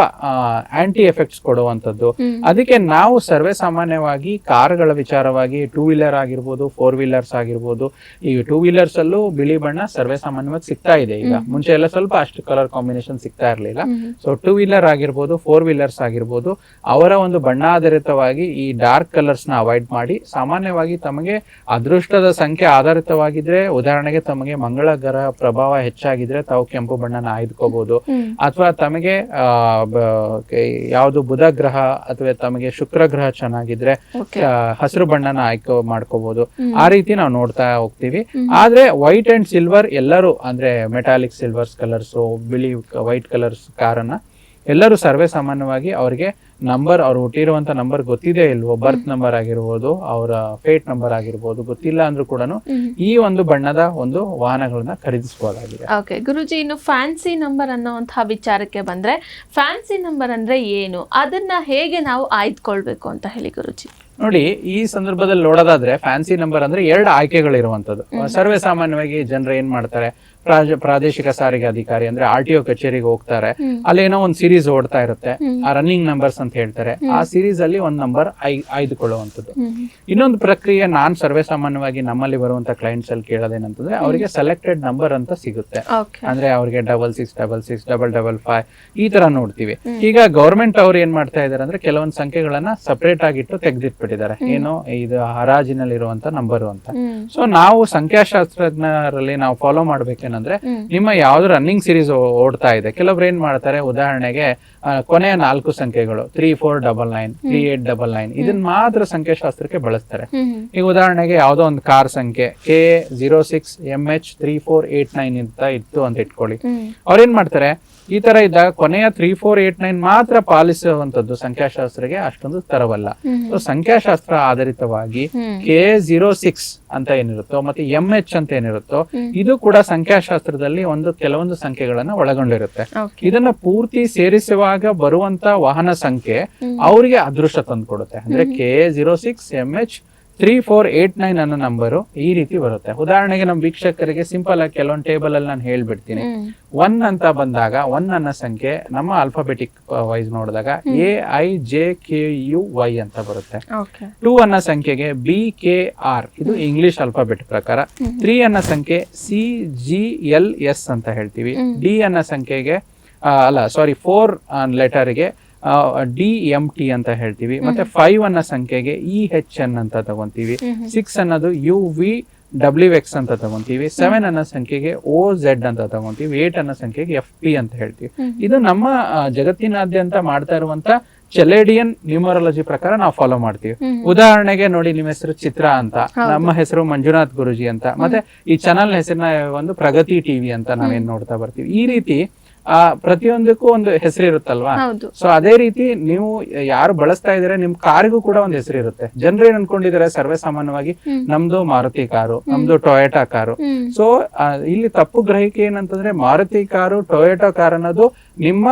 ಆಂಟಿ ಎಫೆಕ್ಟ್ಸ್ ಕೊಡುವಂಥದ್ದು. ಅದಕ್ಕೆ ನಾವು ಸರ್ವೇ ಸಾಮಾನ್ಯವಾಗಿ ಕಾರ್ಗಳ ವಿಚಾರವಾಗಿ ಟೂ ವೀಲರ್ ಆಗಿರ್ಬೋದು ಫೋರ್ ವೀಲರ್ಸ್ ಆಗಿರ್ಬೋದು ಈ ಟೂ ವೀಲರ್ಸ್ ಅಲ್ಲೂ ಬಿಳಿ ಬಣ್ಣ ಸರ್ವೇ ಸಾಮಾನ್ಯವಾಗಿ ಸಿಗ್ತಾ ಇದೆ ಈಗ. ಮುಂಚೆ ಎಲ್ಲ ಸ್ವಲ್ಪ ಅಷ್ಟು ಕಲರ್ ಕಾಂಬಿನೇಷನ್ ಸಿಗ್ತಾ ಇರಲಿಲ್ಲ. ಸೊ ಟೂ ವೀಲರ್ ಆಗಿರ್ಬೋದು ಫೋರ್ ವೀಲರ್ಸ್ ಆಗಿರ್ಬೋದು ಅವರ ಒಂದು ಬಣ್ಣಾಧಾರಿತವಾಗಿ ಈ ಡಾರ್ಕ್ ಕಲರ್ಸ್ನ ಅವಾಯ್ಡ್ ಮಾಡಿ ಸಾಮಾನ್ಯವಾಗಿ ತಮಗೆ ಅದೃಷ್ಟದ ಸಂಖ್ಯೆ ಆಧಾರಿತವಾಗಿದ್ರೆ ಉದಾಹರಣೆಗೆ ತಮಗೆ ಮಂಗಳ ಗ್ರಹ ಪ್ರಭಾವ ಹೆಚ್ಚಾಗಿದ್ರೆ ತಾವು ಕೆಂಪು ಬಣ್ಣನ ಆಯ್ದುಕೋಬಹುದು ಅಥವಾ ತಮಗೆ ಆ, ಯಾವುದು ಬುಧ ಗ್ರಹ ಅಥವಾ ತಮಗೆ ಶುಕ್ರ ಗ್ರಹ ಚೆನ್ನಾಗಿದ್ರೆ ಹಸಿರು ಬಣ್ಣನ ಆಯ್ಕೆ ಮಾಡ್ಕೋಬಹುದು ಆ ರೀತಿ ನಾವು ನೋಡ್ತಾ ಹೋಗ್ತೀವಿ. ಆದ್ರೆ ವೈಟ್ ಅಂಡ್ ಸಿಲ್ವರ್ ಎಲ್ಲರೂ ಅಂದ್ರೆ ಮೆಟಾಲಿಕ್ ಸಿಲ್ವರ್ಸ್ ಕಲರ್ಸ್ ಬಿಳಿ ವೈಟ್ ಕಲರ್ಸ್ ಕಾರನ್ನ ಎಲ್ಲರೂ ಸರ್ವೇ ಸಾಮಾನ್ಯವಾಗಿ ಅವ್ರಿಗೆ ನಂಬರ್ ಅವ್ರು ಹುಟ್ಟಿರುವಂತ ನಂಬರ್ ಗೊತ್ತಿದೆ ಇಲ್ವೋ ಬರ್ತ್ ನಂಬರ್ ಆಗಿರ್ಬೋದು ಅವರ ಫೇಟ್ ನಂಬರ್ ಆಗಿರ್ಬೋದು ಗೊತ್ತಿಲ್ಲ ಅಂದ್ರೂ ಕೂಡ ಈ ಒಂದು ಬಣ್ಣದ ಒಂದು ವಾಹನಗಳನ್ನ ಖರೀದಿಸಬಹುದಾಗಿದೆ ಓಕೆ ಗುರುಜಿ ಇನ್ನು ಫ್ಯಾನ್ಸಿ ನಂಬರ್ ಅನ್ನೋಂತಹ ವಿಚಾರಕ್ಕೆ ಬಂದ್ರೆ ಫ್ಯಾನ್ಸಿ ನಂಬರ್ ಅಂದ್ರೆ ಏನು? ಅದನ್ನ ಹೇಗೆ ನಾವು ಆಯ್ದುಕೊಳ್ಬೇಕು ಅಂತ ಹೇಳಿ ಗುರುಜಿ. ನೋಡಿ ಈ ಸಂದರ್ಭದಲ್ಲಿ ನೋಡೋದಾದ್ರೆ ಫ್ಯಾನ್ಸಿ ನಂಬರ್ ಅಂದ್ರೆ ಎರಡು ಆಯ್ಕೆಗಳಿರುವಂತದ್ದು ಸರ್ವೇ ಸಾಮಾನ್ಯವಾಗಿ ಜನರು ಏನ್ ಮಾಡ್ತಾರೆ ಪ್ರಾದೇಶಿಕ ಸಾರಿಗೆ ಅಧಿಕಾರಿ ಅಂದ್ರೆ ಆರ್ ಟಿ ಒ ಕಚೇರಿಗೆ ಹೋಗ್ತಾರೆ. ಅಲ್ಲೇನೋ ಒಂದ್ ಸೀರೀಸ್ ಓಡ್ತಾ ಇರುತ್ತೆ. ಆ ರನ್ನಿಂಗ್ ನಂಬರ್ಸ್ ಅಂತ ಹೇಳ್ತಾರೆ. ಆ ಸೀರೀಸ್ ಅಲ್ಲಿ ಒಂದ್ ನಂಬರ್ ಆಯ್ದುಕೊಳ್ಳುವಂಥದ್ದು. ಇನ್ನೊಂದು ಪ್ರಕ್ರಿಯೆ ನಾನ್ ಸರ್ವೇ ಸಾಮಾನ್ಯವಾಗಿ ನಮ್ಮಲ್ಲಿ ಬರುವಂತ ಕ್ಲೈಂಟ್ಸ್ ಅಲ್ಲಿ ಕೇಳೋದೇನಂತಂದ್ರೆ ಅವರಿಗೆ ಸೆಲೆಕ್ಟೆಡ್ ನಂಬರ್ ಅಂತ ಸಿಗುತ್ತೆ. ಅಂದ್ರೆ ಅವ್ರಿಗೆ double six double six double double five ಈ ತರ ನೋಡ್ತೀವಿ. ಈಗ ಗೌರ್ಮೆಂಟ್ ಅವ್ರು ಏನ್ ಮಾಡ್ತಾ ಇದಾರೆ ಅಂದ್ರೆ ಕೆಲವೊಂದು ಸಂಖ್ಯೆಗಳನ್ನ ಸಪರೇಟ್ ಆಗಿಟ್ಟು ತೆಗೆದಿಟ್ಬಿಟ್ಟಿದ್ದಾರೆ. ಏನೋ ಇದು ಹರಾಜಿನಲ್ಲಿ ಇರುವಂತ ನಂಬರ್ ಅಂತ ಸೊ ನಾವು ಸಂಖ್ಯಾಶಾಸ್ತ್ರಜ್ಞರಲ್ಲಿ ನಾವು ಫಾಲೋ ಮಾಡ್ಬೇಕೇನಂದ್ರೆ ಹ್ಮ್. ನಿಮ್ಮ ಯಾವ್ದು ರನ್ನಿಂಗ್ ಸೀರೀಸ್ ಓಡ್ತಾ ಇದೆ. ಕೆಲವ್ರು ಏನ್ ಮಾಡ್ತಾರೆ ಉದಾಹರಣೆಗೆ ಕೊನೆಯ ನಾಲ್ಕು ಸಂಖ್ಯೆಗಳು three four double nine three eight double nine ಇದನ್ನ ಮಾತ್ರ ಸಂಖ್ಯಾಶಾಸ್ತ್ರಕ್ಕೆ ಬಳಸ್ತಾರೆ. ಈಗ ಉದಾಹರಣೆಗೆ ಯಾವ್ದೋ ಒಂದು ಕಾರ್ ಸಂಖ್ಯೆ K zero six M H three four eight nine ಅಂತ ಇತ್ತು ಅಂತ ಇಟ್ಕೊಳ್ಳಿ. ಅವ್ರ ಅವ್ರೇನ್ ಮಾಡ್ತಾರೆ ಈ ತರ ಇದ್ದಾಗ ಕೊನೆಯ ತ್ರೀ ಫೋರ್ ಏಟ್ ನೈನ್ ಮಾತ್ರ ಪಾಲಿಸುವಂತದ್ದು ಸಂಖ್ಯಾಶಾಸ್ತ್ರಕ್ಕೆ ಅಷ್ಟೊಂದು ತರವಲ್ಲ. ಸೊ ಸಂಖ್ಯಾಶಾಸ್ತ್ರ ಆಧಾರಿತವಾಗಿ ಕೆ ಜೀರೋ ಸಿಕ್ಸ್ ಅಂತ ಏನಿರುತ್ತೋ ಮತ್ತೆ ಎಂ ಎಚ್ ಅಂತ ಏನಿರುತ್ತೋ ಇದು ಕೂಡ ಸಂಖ್ಯಾಶಾಸ್ತ್ರದಲ್ಲಿ ಒಂದು ಕೆಲವೊಂದು ಸಂಖ್ಯೆಗಳನ್ನ ಒಳಗೊಂಡಿರುತ್ತೆ. ಇದನ್ನ ಪೂರ್ತಿ ಸೇರಿಸುವಾಗ ಬರುವಂತ ವಾಹನ ಸಂಖ್ಯೆ ಅವರಿಗೆ ಅದೃಷ್ಟ ತಂದ್ಕೊಡುತ್ತೆ. ಅಂದ್ರೆ K zero six M H three four eight nine ಅನ್ನೋ ನಂಬರು ಈ ರೀತಿ ಬರುತ್ತೆ. ಉದಾಹರಣೆಗೆ ನಮ್ಮ ವೀಕ್ಷಕರಿಗೆ ಸಿಂಪಲ್ ಆಗಿ ಕೆಲವೊಂದು ಟೇಬಲ್ ಅಲ್ಲಿ ನಾನು ಹೇಳ್ಬಿಡ್ತೀನಿ. ಒನ್ ಅಂತ ಬಂದಾಗ ಒನ್ ಅನ್ನೋ ಸಂಖ್ಯೆ ನಮ್ಮ ಆಲ್ಫಾಬೆಟಿಕ್ ವೈಸ್ ನೋಡಿದಾಗ A I J K U Y ಅಂತ ಬರುತ್ತೆ. ಟೂ ಅನ್ನೋ ಸಂಖ್ಯೆಗೆ ಬಿ ಕೆ ಆರ್ ಇದು ಇಂಗ್ಲಿಷ್ ಆಲ್ಫಾಬೆಟ್ ಪ್ರಕಾರ. ತ್ರೀ ಅನ್ನೋ ಸಂಖ್ಯೆ ಸಿ ಜಿ ಎಲ್ ಎಸ್ ಅಂತ ಹೇಳ್ತೀವಿ. ಡಿ ಅನ್ನೋ ಸಂಖ್ಯೆಗೆ ಅಲ್ಲ ಸಾರಿ ಫೋರ್ ಲೆಟರ್ಗೆ ಡಿ ಎಂ ಟಿ ಅಂತ ಹೇಳ್ತೀವಿ. ಮತ್ತೆ ಫೈವ್ ಅನ್ನೋ ಸಂಖ್ಯೆಗೆ ಇ ಹೆಚ್ ಎನ್ ಅಂತ ತಗೊಂತೀವಿ. ಸಿಕ್ಸ್ ಅನ್ನೋದು ಯು ವಿ ಡಬ್ಲ್ಯೂ ಎಕ್ಸ್ ಅಂತ ತಗೊಂತೀವಿ. ಸೆವೆನ್ ಅನ್ನೋ ಸಂಖ್ಯೆಗೆ ಓ ಝೆಡ್ ಅಂತ ತಗೊಂತೀವಿ. ಏಟ್ ಅನ್ನೋ ಸಂಖ್ಯೆಗೆ ಎಫ್ ಪಿ ಅಂತ ಹೇಳ್ತೀವಿ. ಇದು ನಮ್ಮ ಜಗತ್ತಿನಾದ್ಯಂತ ಮಾಡ್ತಾ ಇರುವಂತ ಚೆಲೇಡಿಯನ್ ನ್ಯೂಮರಾಲಜಿ ಪ್ರಕಾರ ನಾವು ಫಾಲೋ ಮಾಡ್ತೀವಿ. ಉದಾಹರಣೆಗೆ ನೋಡಿ ನಿಮ್ಮ ಹೆಸರು ಚಿತ್ರ ಅಂತ ನಮ್ಮ ಹೆಸರು ಮಂಜುನಾಥ್ ಗುರುಜಿ ಅಂತ. ಮತ್ತೆ ಈ ಚಾನಲ್ ಹೆಸರಿನ ಒಂದು ಪ್ರಗತಿ ಟಿವಿ ಅಂತ ನಾವೇನ್ ನೋಡ್ತಾ ಬರ್ತೀವಿ. ಈ ರೀತಿ ಆ ಪ್ರತಿಯೊಂದಕ್ಕೂ ಒಂದು ಹೆಸರು ಇರುತ್ತಲ್ವಾ? ಹೌದು. ಸೊ ಅದೇ ರೀತಿ ನೀವು ಯಾರು ಬಳಸ್ತಾ ಇದಾರೆ ನಿಮ್ ಕಾರಿಗೂ ಕೂಡ ಒಂದು ಹೆಸರು ಇರುತ್ತೆ. ಜನರು ಏನ್ ಅನ್ಕೊಂಡಿದ್ದಾರೆ ಸರ್ವೇ ಸಾಮಾನ್ಯವಾಗಿ ನಮ್ದು ಮಾರುತಿ ಕಾರು ನಮ್ದು ಟೊಯೋಟಾ ಕಾರು. ಸೊ ಇಲ್ಲಿ ತಪ್ಪು ಗ್ರಹಿಕೆ ಏನಂತಂದ್ರೆ ಮಾರುತಿ ಕಾರು ಟೊಯೋಟಾ ಕಾರ್ ಅನ್ನೋದು ನಿಮ್ಮ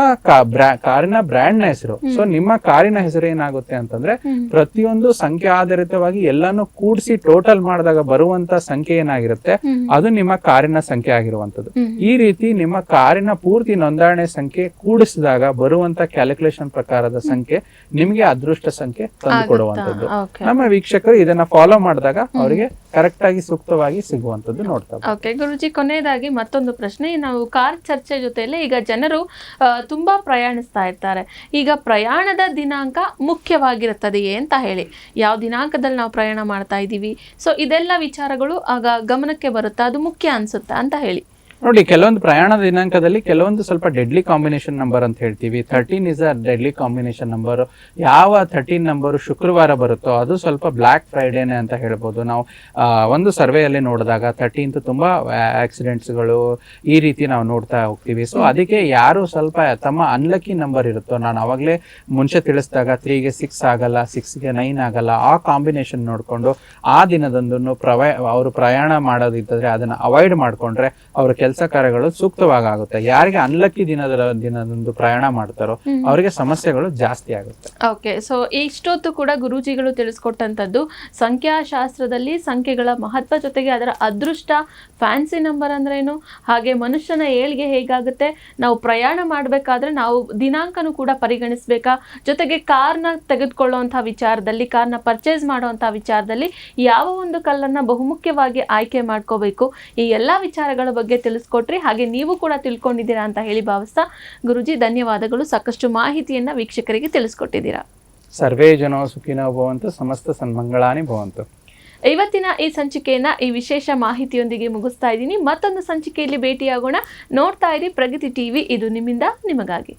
ಕಾರಿನ ಬ್ರ್ಯಾಂಡ್ನ ಹೆಸರು ಸೊ ನಿಮ್ಮ ಕಾರಿನ ಹೆಸರು ಏನಾಗುತ್ತೆ ಅಂತಂದ್ರೆ ಪ್ರತಿಯೊಂದು ಸಂಖ್ಯೆ ಆಧಾರಿತವಾಗಿ ಎಲ್ಲಾನು ಕೂಡಿಸಿ ಟೋಟಲ್ ಮಾಡಿದಾಗ ಬರುವಂತ ಸಂಖ್ಯೆ ಏನಾಗಿರುತ್ತೆ ಅದು ನಿಮ್ಮ ಕಾರಿನ ಸಂಖ್ಯೆ ಆಗಿರುವಂತದ್ದು ಈ ರೀತಿ ನಿಮ್ಮ ಕಾರಿನ ಪೂರ್ತಿ ನೋಂದಣಿ ಸಂಖ್ಯೆ ಕೂಡಿಸಿದಾಗ ಬರುವಂತ ಕ್ಯಾಲ್ಕುಲೇಷನ್ ಪ್ರಕಾರದ ಸಂಖ್ಯೆ ನಿಮಗೆ ಅದೃಷ್ಟ ಸಂಖ್ಯೆ ತಂದು ಕೊಡುವಂತದ್ದು. ನಮ್ಮ ವೀಕ್ಷಕರು ಇದನ್ನ ಫಾಲೋ ಮಾಡಿದಾಗ ಅವರಿಗೆ ಕರೆಕ್ಟ್ ಆಗಿ ಸೂಕ್ತವಾಗಿ ಸಿಗುವಂತದ್ದು ನೋಡ್ತಾರೆ ಓಕೆ ಗುರುಜಿ ಕೊನೆಯದಾಗಿ ಮತ್ತೊಂದು ಪ್ರಶ್ನೆ. ನಾವು ಕಾರ್ ಚರ್ಚೆ ಜೊತೆಯಲ್ಲಿ ಈಗ ಜನರು ತುಂಬಾ ಪ್ರಯಾಣಿಸ್ತಾ ಇರ್ತಾರೆ. ಈಗ ಪ್ರಯಾಣದ ದಿನಾಂಕ ಮುಖ್ಯವಾಗಿರುತ್ತದೆಯೇ ಅಂತ ಹೇಳಿ. ಯಾವ ದಿನಾಂಕದಲ್ಲಿ ನಾವು ಪ್ರಯಾಣ ಮಾಡ್ತಾ ಇದ್ದೀವಿ? ಸೊ ಇದೆಲ್ಲ ವಿಚಾರಗಳು ಆಗ ಗಮನಕ್ಕೆ ಬರುತ್ತಾ? ಅದು ಮುಖ್ಯ ಅನ್ಸುತ್ತಾ ಅಂತ ಹೇಳಿ. ನೋಡಿ, ಕೆಲವೊಂದು ಪ್ರಯಾಣ ದಿನಾಂಕದಲ್ಲಿ ಕೆಲವೊಂದು ಸ್ವಲ್ಪ ಡೆಡ್ಲಿ ಕಾಂಬಿನೇಷನ್ ನಂಬರ್ ಅಂತ ಹೇಳ್ತೀವಿ. Thirteen is a deadly combination number ಯಾವ ಥರ್ಟೀನ್ ನಂಬರ್ ಶುಕ್ರವಾರ ಬರುತ್ತೋ, ಅದು ಸ್ವಲ್ಪ ಬ್ಲ್ಯಾಕ್ ಫ್ರೈಡೇನೆ ಅಂತ ಹೇಳ್ಬೋದು. ನಾವು ಒಂದು ಸರ್ವೆಯಲ್ಲಿ ನೋಡಿದಾಗ ಥರ್ಟೀನ್ತ್ ತುಂಬಾ ಆಕ್ಸಿಡೆಂಟ್ಸ್ಗಳು ಈ ರೀತಿ ನಾವು ನೋಡ್ತಾ ಹೋಗ್ತೀವಿ. ಸೊ ಅದಕ್ಕೆ ಯಾರು ಸ್ವಲ್ಪ ತಮ್ಮ ಅನ್ಲಕ್ಕಿ ನಂಬರ್ ಇರುತ್ತೋ, ನಾನು ಅವಾಗಲೇ ಮುಂಚೆ ತಿಳಿಸಿದಾಗ ತ್ರೀಗೆ ಸಿಕ್ಸ್ ಆಗಲ್ಲ ಸಿಕ್ಸ್ಗೆ ನೈನ್ ಆಗಲ್ಲ, ಆ ಕಾಂಬಿನೇಷನ್ ನೋಡಿಕೊಂಡು ಆ ದಿನದಂದು ಪ್ರವ, ಅವರು ಪ್ರಯಾಣ ಮಾಡೋದಿದ್ದರೆ ಅದನ್ನ ಅವಾಯ್ಡ್ ಮಾಡ್ಕೊಂಡ್ರೆ ಅವ್ರ ಕೆಲಸ ಕಾರ್ಯಗಳು ಸೂಕ್ತವಾಗಿ ಆಗುತ್ತೆ ಯಾರಿಗೆ ಅನ್ಲಕ್ಕಿ ದಿನದ ದಿನದಂದು ಪ್ರಯಾಣ ಮಾಡ್ತಾರೋ ಅವರಿಗೆ ಸಮಸ್ಯೆಗಳು ಜಾಸ್ತಿ ಆಗುತ್ತೆ. ಓಕೆ ಸೊ ಇಷ್ಟೊತ್ತು ಕೂಡ ಗುರೂಜಿಗಳು ತಿಳಿಸ್ಕೊಟ್ಟಂತದ್ದು ಸಂಖ್ಯಾಶಾಸ್ತ್ರದಲ್ಲಿ ಸಂಖ್ಯೆಗಳ ಮಹತ್ವ ಜೊತೆಗೆ ಅದರ ಅದೃಷ್ಟ ಫ್ಯಾನ್ಸಿ ನಂಬರ್ ಅಂದ್ರೇನು ಹಾಗೆ ಮನುಷ್ಯನ ಏಳ್ಗೆ ಹೇಗಾಗುತ್ತೆ ನಾವು ಪ್ರಯಾಣ ಮಾಡಬೇಕಾದ್ರೆ ನಾವು ದಿನಾಂಕನೂ ಕೂಡ ಪರಿಗಣಿಸಬೇಕಾ ಜೊತೆಗೆ ಕಾರ್ನ ತೆಗೆದುಕೊಳ್ಳುವಂಥ ವಿಚಾರದಲ್ಲಿ ಕಾರ್ನ ಪರ್ಚೇಸ್ ಮಾಡುವಂಥ ವಿಚಾರದಲ್ಲಿ ಯಾವ ಒಂದು ಕಲ್ಲನ್ನು ಬಹುಮುಖ್ಯವಾಗಿ ಆಯ್ಕೆ ಮಾಡ್ಕೋಬೇಕು ಈ ಎಲ್ಲ ವಿಚಾರಗಳ ಬಗ್ಗೆ ಕಲಿಸ್ಕೊಟ್ರಿ ಹಾಗೆ ನೀವು ಕೂಡ ತಿಳ್ಕೊಂಡಿದ್ದೀರಾ ಅಂತ ಹೇಳಿ ಭಾವಿಸ್ತಾ ಗುರುಜಿ ಧನ್ಯವಾದಗಳು. ಸಾಕಷ್ಟು ಮಾಹಿತಿಯನ್ನು ವೀಕ್ಷಕರಿಗೆ ತಿಳಿಸ್ಕೊಟ್ಟಿದ್ದೀರಾ. ಸರ್ವೇ ಜನ ಸುಖಿನೋ ಭವಂತು ಸಮಸ್ತ ಸನ್ಮಂಗಳಾನಿ ಭವಂತು. ಇವತ್ತಿನ ಈ ಸಂಚಿಕೆಯನ್ನ ಈ ವಿಶೇಷ ಮಾಹಿತಿಯೊಂದಿಗೆ ಮುಗಿಸ್ತಾ ಇದ್ದೀನಿ. ಮತ್ತೊಂದು ಸಂಚಿಕೆಯಲ್ಲಿ ಭೇಟಿಯಾಗೋಣ. ನೋಡ್ತಾ ಇರಿ ಪ್ರಗತಿ ಟಿವಿ ಇದು ನಿಮ್ಮಿಂದ ನಿಮಗಾಗಿ.